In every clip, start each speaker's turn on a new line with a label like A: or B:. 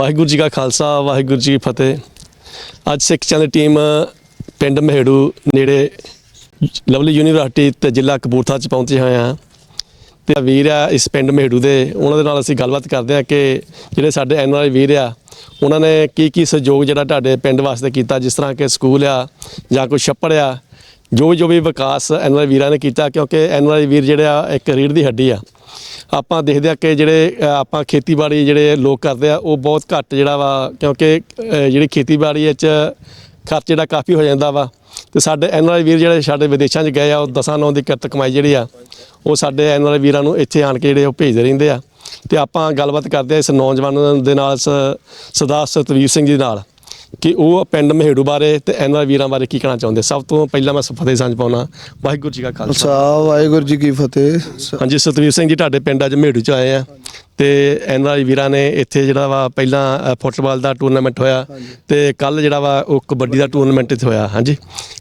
A: ਵਾਹਿਗੁਰੂ ਜੀ ਕਾ ਖਾਲਸਾ, ਵਾਹਿਗੁਰੂ ਜੀ ਕੀ ਫਤਿਹ। ਅੱਜ ਸਿੱਖ ਚੰਦ ਟੀਮ ਪਿੰਡ ਮਹੇੜੂ ਨੇੜੇ ਲਵਲੀ ਯੂਨੀਵਰਸਿਟੀ ਤੇ ਜ਼ਿਲ੍ਹਾ ਕਪੂਰਥਲਾ ਚ ਪਹੁੰਚੇ ਹੋਏ ਹਾਂ। ਤੇ ਵੀਰ ਆ ਇਸ ਪਿੰਡ ਮਹੇੜੂ ਦੇ। ਉਹਨਾਂ ਦੇ ਨਾਲ ਅਸੀਂ ਗੱਲਬਾਤ ਕਰਦੇ ਹਾਂ ਕਿ ਜਿਹੜੇ ਸਾਡੇ ਐਨਆਰਆਈ ਵੀਰ ਆ, ਉਹਨਾਂ ਨੇ ਕੀ ਕੀ ਸਹਿਯੋਗ ਜਿਹੜਾ ਤੁਹਾਡੇ ਪਿੰਡ ਵਾਸਤੇ ਕੀਤਾ, ਜਿਸ ਤਰ੍ਹਾਂ ਕਿ ਸਕੂਲ ਆ ਜਾਂ ਕੋਈ ਛੱਪੜ ਆ, ਜੋ ਜੋ ਵੀ ਵਿਕਾਸ ਐਨਆਰਆਈ ਵੀਰਾਂ ਨੇ ਕੀਤਾ, ਕਿਉਂਕਿ ਐਨਆਰਆਈ ਵੀਰ ਜਿਹੜੇ ਆ, ਇੱਕ ਰੀੜ ਦੀ ਹੱਡੀ ਆ। ਆਪਾਂ ਦੇਖਦੇ ਆ ਕਿ ਜਿਹੜੇ ਆਪਾਂ ਖੇਤੀਬਾੜੀ ਜਿਹੜੇ ਲੋਕ ਕਰਦੇ ਆ, ਉਹ ਬਹੁਤ ਘੱਟ ਜਿਹੜਾ ਵਾ, ਕਿਉਂਕਿ ਜਿਹੜੀ ਖੇਤੀਬਾੜੀ ਵਿੱਚ ਖਰਚ ਜਿਹੜਾ ਕਾਫੀ ਹੋ ਜਾਂਦਾ ਵਾ। ਤੇ ਸਾਡੇ ਐਨਆਰਆਈ ਵੀਰ ਜਿਹੜੇ ਸਾਡੇ ਵਿਦੇਸ਼ਾਂ 'ਚ ਗਏ ਆ, ਉਹ ਦਸਾਂ ਨੌਂ ਦੀ ਕਿਰਤ ਕਮਾਈ ਜਿਹੜੀ ਆ, ਉਹ ਸਾਡੇ ਐਨਆਰਆਈ ਵੀਰਾਂ ਨੂੰ ਇੱਥੇ ਆਣ ਕੇ ਜਿਹੜੇ ਉਹ ਭੇਜਦੇ ਰਹਿੰਦੇ ਆ। ਤੇ ਆਪਾਂ ਗੱਲਬਾਤ ਕਰਦੇ ਆ ਇਸ ਨੌਜਵਾਨ ਦੇ ਨਾਲ ਸਰਦਾਰ ਸਤਵੀਰ ਸਿੰਘ ਜੀ ਨਾਲ। ਕਿ ਉਹ ਪਿੰਡ ਮਹੇੜੂ ਬਾਰੇ ਤੇ ਐਨਆਰਆਈ ਵੀਰਾਂ ਬਾਰੇ ਕੀ ਕਹਿਣਾ ਚਾਹੁੰਦੇ? ਸਭ ਤੋਂ ਪਹਿਲਾਂ ਮੈਂ ਫਤਿਹ ਸਾਂਝ ਪਾਉਣਾ। ਵਾਹਿਗੁਰੂ ਜੀ ਕਾ ਖਾਲਸਾ।
B: ਵਾਹਿਗੁਰੂ ਜੀ ਕੀ ਫਤਿਹ।
A: ਹਾਂਜੀ ਸਤਵੀਰ ਸਿੰਘ ਜੀ ਤੁਹਾਡੇ ਪਿੰਡ ਅੱਜ ਮੇੜੂ ਚ ਆਏ ਆ। ਤੇ ਐਨਆਰਆਈ ਵੀਰਾਂ ਨੇ ਇੱਥੇ ਜਿਹੜਾ ਵਾ ਪਹਿਲਾਂ ਫੁੱਟਬਾਲ ਦਾ ਟੂਰਨਾਮੈਂਟ ਹੋਇਆ ਤੇ ਕੱਲ ਜਿਹੜਾ ਵਾ ਉਹ ਕਬੱਡੀ ਦਾ ਟੂਰਨਾਮੈਂਟ ਇੱਥੇ ਹੋਇਆ ਹਾਂਜੀ।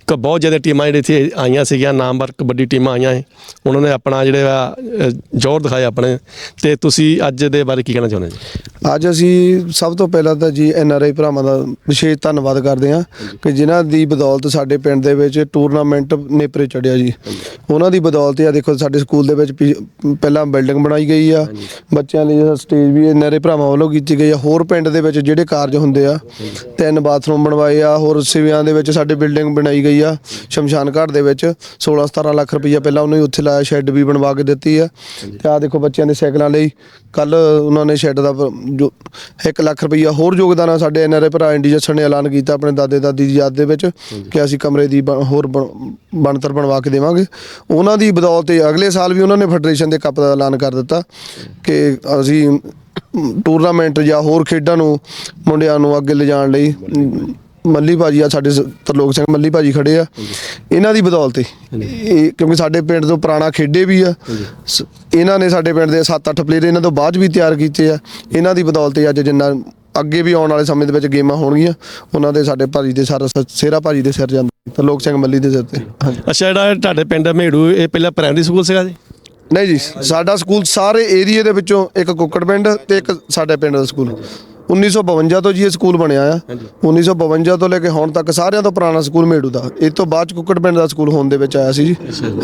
A: ਕ ਬਹੁਤ ਜ਼ਿਆਦਾ ਟੀਮਾਂ ਜਿਹੜੇ ਇੱਥੇ ਆਈਆਂ ਸੀਗੀਆਂ ਨਾਮਵਰ ਕਬੱਡੀ ਟੀਮਾਂ ਆਈਆਂ ਸੀ। ਉਹਨਾਂ ਨੇ ਆਪਣਾ ਜਿਹੜੇ ਵਾ ਅ, ਜ਼ੋਰ ਦਿਖਾਇਆ ਆਪਣੇ। ਤੇ ਤੁਸੀਂ ਅੱਜ ਦੇ ਬਾਰੇ ਕੀ ਕਹਿਣਾ ਚਾਹੁੰਦੇ ਜੀ?
B: ਅੱਜ ਅਸੀਂ ਸਭ ਤੋਂ ਪਹਿਲਾਂ ਤਾਂ ਜੀ ਐਨ ਆਰ ਆਈ ਭਰਾਵਾਂ ਦਾ ਵਿਸ਼ੇਸ਼ ਧੰਨਵਾਦ ਕਰਦੇ ਹਾਂ ਕਿ ਜਿਨ੍ਹਾਂ ਦੀ ਬਦੌਲਤ ਸਾਡੇ ਪਿੰਡ ਦੇ ਵਿੱਚ ਟੂਰਨਾਮੈਂਟ ਨੇਪਰੇ ਚੜਿਆ ਜੀ। ਉਹਨਾਂ ਦੀ ਬਦੌਲਤ ਆ ਦੇਖੋ ਸਾਡੇ ਸਕੂਲ ਦੇ ਵਿੱਚ ਪਹਿਲਾਂ ਬਿਲਡਿੰਗ ਬਣਾਈ ਗਈ ਆ। ਬੱਚਿਆਂ ਲਈ stage we N R I ਭਰਾਵਾਂ ਵੱਲੋਂ ਕੀਤੀ ਗਈ ਆ। ਹੋਰ ਪਿੰਡ ਦੇ ਵਿੱਚ ਜਿਹੜੇ ਕਾਰਜ ਹੁੰਦੇ ਆ, ਤਿੰਨ ਬਾਥਰੂਮ ਬਣਵਾਏ ਆ, ਹੋਰ ਸਿਵਿਆਂ ਦੇ ਵਿੱਚ ਸਾਡੇ ਬਿਲਡਿੰਗ ਬਣਾਈ ਗਈ ਆ, ਸ਼ਮਸ਼ਾਨ ਘਾਟ ਦੇ ਵਿੱਚ। 16 17 ਲੱਖ ਰੁਪਈਆ ਪਹਿਲਾਂ ਉਹਨੇ ਉੱਥੇ ਲਾਇਆ ਸ਼ੈੱਡ ਵੀ ਬਣਵਾ ਕੇ ਦਿੱਤੀ ਆ। ਤੇ ਆ ਦੇਖੋ ਬੱਚਿਆਂ ਦੇ ਸਾਈਕਲਾਂ ਲਈ ਕੱਲ ਉਹਨਾਂ ਨੇ ਸ਼ੈੱਡ ਦਾ ਜੋ 1 ਲੱਖ ਰੁਪਈਆ ਹੋਰ ਯੋਗਦਾਨ ਆ ਸਾਡੇ ਐਨਆਰਏ ਭਰਾ ਇੰਡੀ ਜੱਸਣ ਨੇ ਐਲਾਨ ਕੀਤਾ ਆਪਣੇ ਦਾਦੇ ਦਾਦੀ ਦੀ ਯਾਦ ਦੇ ਵਿੱਚ ਕਿ ਅਸੀਂ ਕਮਰੇ ਦੀ ਬ- ਹੋਰ ਬਣ- ਬਣਤਰ ਬਣਵਾ ਕੇ ਦੇਵਾਂਗੇ। ਉਹਨਾਂ ਦੀ ਬਦੌਲਤ ਹੀ ਅਗਲੇ ਸਾਲ ਵੀ ਉਹਨਾਂ ਨੇ ਫੈਡਰੇਸ਼ਨ ਦੇ ਕੱਪ ਦਾ ਐਲਾਨ ਕਰ ਦਿੱਤਾ ਕਿ ਅਸੀਂ ਟੂਰਨਾਮੈਂਟ ਜਾਂ ਹੋਰ ਖੇਡਾਂ ਨੂੰ ਮੁੰਡਿਆਂ ਨੂੰ ਅੱਗੇ ਲਿਜਾਣ ਲਈ ਮੱਲੀ ਭਾਜੀ ਆ ਸਾਡੇ ਸ- ਤਰਲੋਕ ਸਿੰਘ ਮੱਲੀ ਭਾਜੀ ਖੜੇ ਆ। ਇਹਨਾਂ ਦੀ ਬਦੌਲਤ ਹੀ। ਇਹ ਕਿਉਂਕਿ ਸਾਡੇ ਪਿੰਡ ਤੋਂ ਪੁਰਾਣਾ ਖੇਡੇ ਵੀ ਆ। ਸ- ਇਹਨਾਂ ਨੇ ਸਾਡੇ ਪਿੰਡ ਦੇ 7-8 ਪਲੇਅਰ ਇਹਨਾਂ ਤੋਂ ਬਾਅਦ 'ਚ ਵੀ ਤਿਆਰ ਕੀਤੇ ਆ। ਇਹਨਾਂ ਦੀ ਬਦੌਲਤ ਹੀ ਅੱਜ ਜਿੰਨਾ ਅੱਗੇ ਵੀ ਆਉਣ ਵਾਲੇ ਸਮੇਂ ਦੇ ਵਿੱਚ ਗੇਮਾਂ ਹੋਣਗੀਆਂ ਉਹਨਾਂ ਦੇ ਸਾਡੇ ਭਾਜੀ ਦੇ ਸਾਰਾ ਸ- ਸਿਹਰਾ ਭਾਜੀ ਦੇ ਸਿਰ ਜਾਂਦਾ। ਤਰਲੋਕ ਸਿੰਘ ਮੱਲੀ ਦੇ ਸਿਰ ਤੇ। ਹਾਂਜੀ।
A: ਅੱਛਾ ਜਿਹੜਾ ਤੁਹਾਡੇ ਪਿੰਡ ਮੇੜੂ ਇਹ ਪਹਿਲਾਂ ਪ੍ਰਾਇਮਰੀ ਸਕੂਲ ਸੀਗਾ ਜੀ?
B: ਨਹੀਂ ਜੀ ਸਾਡਾ ਸਕੂਲ ਸਾਰੇ ਏਰੀਏ ਦੇ ਵਿੱਚੋਂ ਇੱਕ ਕੁੱਕੜ ਪਿੰਡ ਤੇ ਇੱਕ ਸਾਡੇ ਪਿੰਡ ਦਾ ਸਕੂਲ। 1952 ਤੋਂ ਜੀ ਇਹ ਸਕੂਲ ਬਣਿਆ ਆ। 1952 ਤੋਂ ਲੈ ਕੇ ਹੁਣ ਤੱਕ ਸਾਰਿਆਂ ਤੋਂ ਪੁਰਾਣਾ ਸਕੂਲ ਮੇੜੂ ਦਾ। ਇਹ ਤੋਂ ਬਾਅਦ ਚ ਕੁੱਕੜ ਪਿੰਡ ਦਾ ਸਕੂਲ ਹੋਣ ਦੇ ਵਿੱਚ ਆਇਆ ਸੀ ਜੀ।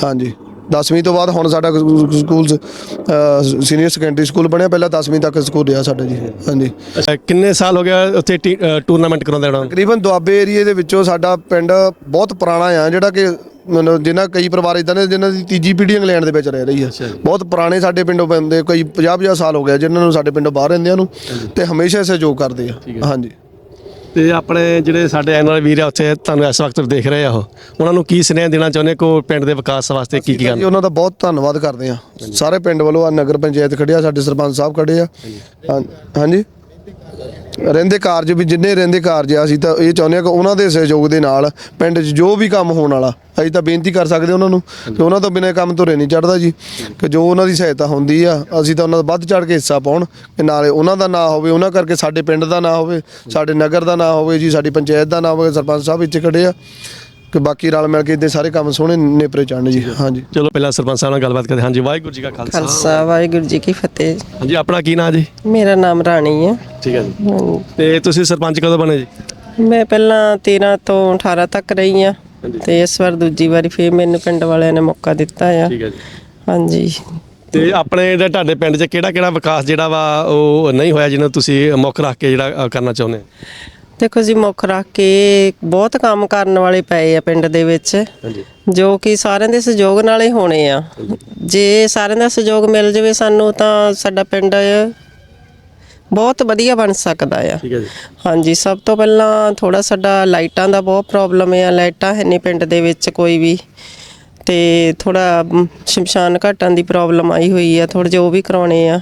B: ਹਾਂਜੀ। 10ਵੀਂ ਤੋਂ ਬਾਅਦ ਹੁਣ ਸਾਡਾ ਸਕੂਲ ਸੀਨੀਅਰ ਸੈਕੰਡਰੀ ਸਕੂਲ ਬਣਿਆ। ਪਹਿਲਾਂ 10ਵੀਂ ਤੱਕ ਸਕੂਲ ਰਿਹਾ ਸਾਡਾ ਜੀ। ਹਾਂਜੀ।
A: ਕਿੰਨੇ ਸਾਲ ਹੋ ਗਿਆ ਉੱਥੇ ਟੂਰਨਾਮੈਂਟ ਕਰਾਉਂਦੇ ਰਹਿਣਾ
B: ਤਕਰੀਬਨ ਦੁਆਬੇ ਏਰੀਏ ਦੇ ਵਿੱਚੋਂ ਸਾਡਾ ਪਿੰਡ ਬਹੁਤ ਪੁਰਾਣਾ ਆ ਜਿਹੜਾ ਕਿ ਮਤਲਬ ਜਿਨ੍ਹਾਂ ਕਈ ਪਰਿਵਾਰ ਇਦਾਂ ਨੇ ਜਿਨ੍ਹਾਂ ਦੀ ਤੀਜੀ ਪੀੜ੍ਹੀ ਇੰਗਲੈਂਡ ਦੇ ਵਿੱਚ ਰਹਿ ਰਹੀ ਹੈ। ਬਹੁਤ ਪੁਰਾਣੇ ਸਾਡੇ ਪਿੰਡੋਂ ਬੰਦੇ ਕਈ 50 50 ਸਾਲ ਹੋ ਗਿਆ ਜਿਨ੍ਹਾਂ ਨੂੰ ਸਾਡੇ ਪਿੰਡੋਂ ਬਾਹਰ ਰਹਿੰਦਿਆਂ ਨੂੰ ਤੇ ਹਮੇਸ਼ਾ ਸਹਿਯੋਗ ਕਰਦੇ ਆ। ਹਾਂਜੀ।
A: ਤੇ ਆਪਣੇ ਜਿਹੜੇ ਸਾਡੇ ਐਨਆਰ ਵੀਰ ਆ ਉੱਥੇ ਤੁਹਾਨੂੰ ਇਸ ਵਕਤ ਦੇਖ ਰਹੇ ਆ ਉਹ। ਉਹਨਾਂ ਨੂੰ ਕੀ ਸੁਨੇਹਾ ਦੇਣਾ ਚਾਹੁੰਦੇ ਕੋ ਪਿੰਡ ਦੇ ਵਿਕਾਸ ਵਾਸਤੇ ਕੀ ਕੀ
B: ਜੀ
A: ਕਰਨਾ
B: ਉਹਨਾਂ ਦਾ ਬਹੁਤ ਧੰਨਵਾਦ ਕਰਦੇ ਆ। ਸਾਰੇ ਪਿੰਡ ਵੱਲੋਂ ਆ ਨਗਰ ਪੰਚਾਇਤ ਖੜਿਆ ਸਾਡੇ ਸਰਪੰਚ ਸਾਹਿਬ ਖੜੇ ਆ। ਹਾਂਜੀ। ਰਹਿੰਦੇ ਕਾਰਜ ਵੀ, ਜਿੰਨੇ ਰਹਿੰਦੇ ਕਾਰਜ ਆ, ਅਸੀਂ ਤਾਂ ਇਹ ਚਾਹੁੰਦੇ ਆ ਕਿ ਉਹਨਾਂ ਦੇ ਸਹਿਯੋਗ ਦੇ ਨਾਲ ਪਿੰਡ 'ਚ ਜੋ ਵੀ ਕੰਮ ਹੋਣ ਵਾਲਾ, ਅਸੀਂ ਤਾਂ ਬੇਨਤੀ ਕਰ ਸਕਦੇ ਉਹਨਾਂ ਨੂੰ ਕਿ ਉਹਨਾਂ ਤੋਂ ਬਿਨਾਂ ਕੰਮ ਤੁਰੇ ਨਹੀਂ ਚੜਦਾ ਜੀ। ਕਿ ਜੋ ਉਹਨਾਂ ਦੀ ਸਹਾਇਤਾ ਹੁੰਦੀ ਆ, ਅਸੀਂ ਤਾਂ ਉਹਨਾਂ ਦਾ ਵੱਧ ਚੜ ਕੇ ਹਿੱਸਾ ਪਾਉਣ, ਕਿ ਨਾਲੇ ਉਹਨਾਂ ਦਾ ਨਾਂ ਹੋਵੇ, ਉਹਨਾਂ ਕਰਕੇ ਸਾਡੇ ਪਿੰਡ ਦਾ ਨਾਂ ਹੋਵੇ, ਸਾਡੇ ਨਗਰ ਦਾ ਨਾਂ ਹੋਵੇ ਜੀ, ਸਾਡੀ ਪੰਚਾਇਤ ਦਾ ਨਾਂ ਹੋਵੇ, ਸਰਪੰਚ ਸਾਹਿਬ ਇੱਥੇ ਖੜੇ ਆ। ਕਿ ਬਾਕੀ ਰਲ ਮਿਲ ਕੇ ਇੱਦਾਂ ਸਾਰੇ ਕੰਮ ਸੋਹਣੇ ਨੇਪਰੇ ਚੜਨ ਜੀ। ਹਾਂਜੀ।
A: ਚਲੋ ਪਹਿਲਾਂ ਸਰਪੰਚ ਸਾਹਿਬ ਨਾਲ ਗੱਲਬਾਤ ਕਰਦੇ ਹਾਂ। ਹਾਂਜੀ ਵਾਹਿਗੁਰੂ ਜੀ ਕਾ ਖਾਲਸਾ।
C: ਖਾਲਸਾ ਵਾਹਿਗੁਰੂ ਜੀ ਕੀ ਫਤਿਹ।
A: ਹਾਂਜੀ ਆਪਣਾ ਕੀ ਨਾਂ ਜੀ?
C: ਮੇਰਾ ਨਾਮ ਰਾਣੀ ਹੈ
A: ਠੀਕ ਹੈ ਜੀ। ਤੇ ਤੁਸੀਂ ਸਰਪੰਚ ਕਦੋਂ ਬਣੇ ਜੀ?
C: ਮੈਂ ਪਹਿਲਾਂ 13 ਤੋਂ 18 ਤੱਕ ਰਹੀ ਆ। ਤੇ ਇਸ ਵਾਰ ਦੂਜੀ ਵਾਰੀ ਫੇਰ ਮੈਨੂੰ ਪਿੰਡ ਵਾਲਿਆਂ ਨੇ ਮੌਕਾ ਦਿੱਤਾ ਆ।
A: ਠੀਕ ਹੈ ਜੀ।
C: ਹਾਂਜੀ।
A: ਤੇ ਆਪਣੇ ਜਿਹੜੇ ਤੁਹਾਡੇ ਪਿੰਡ 'ਚ ਕਿਹੜਾ ਕਿਹੜਾ ਵਿਕਾਸ ਜਿਹੜਾ ਵਾ ਉਹ ਨਹੀਂ ਹੋਇਆ ਜਿਹਨੂੰ ਤੁਸੀਂ ਮੁੱਖ ਰੱਖ ਕੇ ਜਿਹੜਾ ਅ, ਕਰਨਾ ਚਾਹੁੰਦੇ ਹੋ?
C: ਦੇਖੋ ਜੀ ਮੁੱਖ ਰੱਖ ਕੇ ਬਹੁਤ ਕੰਮ ਕਰਨ ਵਾਲੇ ਪਏ ਆ ਪਿੰਡ ਦੇ ਵਿੱਚ।
A: ਹਾਂਜੀ।
C: ਜੋ ਕਿ ਸਾਰਿਆਂ ਦੇ ਸਹਿਯੋਗ ਨਾਲ ਹੀ ਹੋਣੇ ਆ। ਜੇ ਸਾਰਿਆਂ ਦਾ ਸਹਿਯੋਗ ਮਿਲ ਜਾਵੇ ਸਾਨੂੰ ਤਾਂ ਸਾਡਾ ਪਿੰਡ ਬਹੁਤ ਵਧੀਆ ਬਣ ਸਕਦਾ ਆ।
A: ਠੀਕ ਹੈ ਜੀ।
C: ਹਾਂਜੀ ਸਭ ਤੋਂ ਪਹਿਲਾਂ ਥੋੜਾ ਸਾਡਾ ਲਾਈਟਾਂ ਦਾ ਬਹੁਤ ਪ੍ਰੋਬਲਮ ਹੈ ਲਾਈਟਾਂ ਹੈ ਨਹੀਂ ਪਿੰਡ ਦੇ ਵਿੱਚ ਕੋਈ ਵੀ। ਤੇ ਥੋੜਾ ਸ਼ਮਸ਼ਾਨ ਘਾਟਾਂ ਦੀ ਪ੍ਰੋਬਲਮ ਆਈ ਹੋਈ ਆ ਥੋੜੇ ਜਿਹਾ ਉਹ ਵੀ ਕਰਾਉਣੇ ਆ।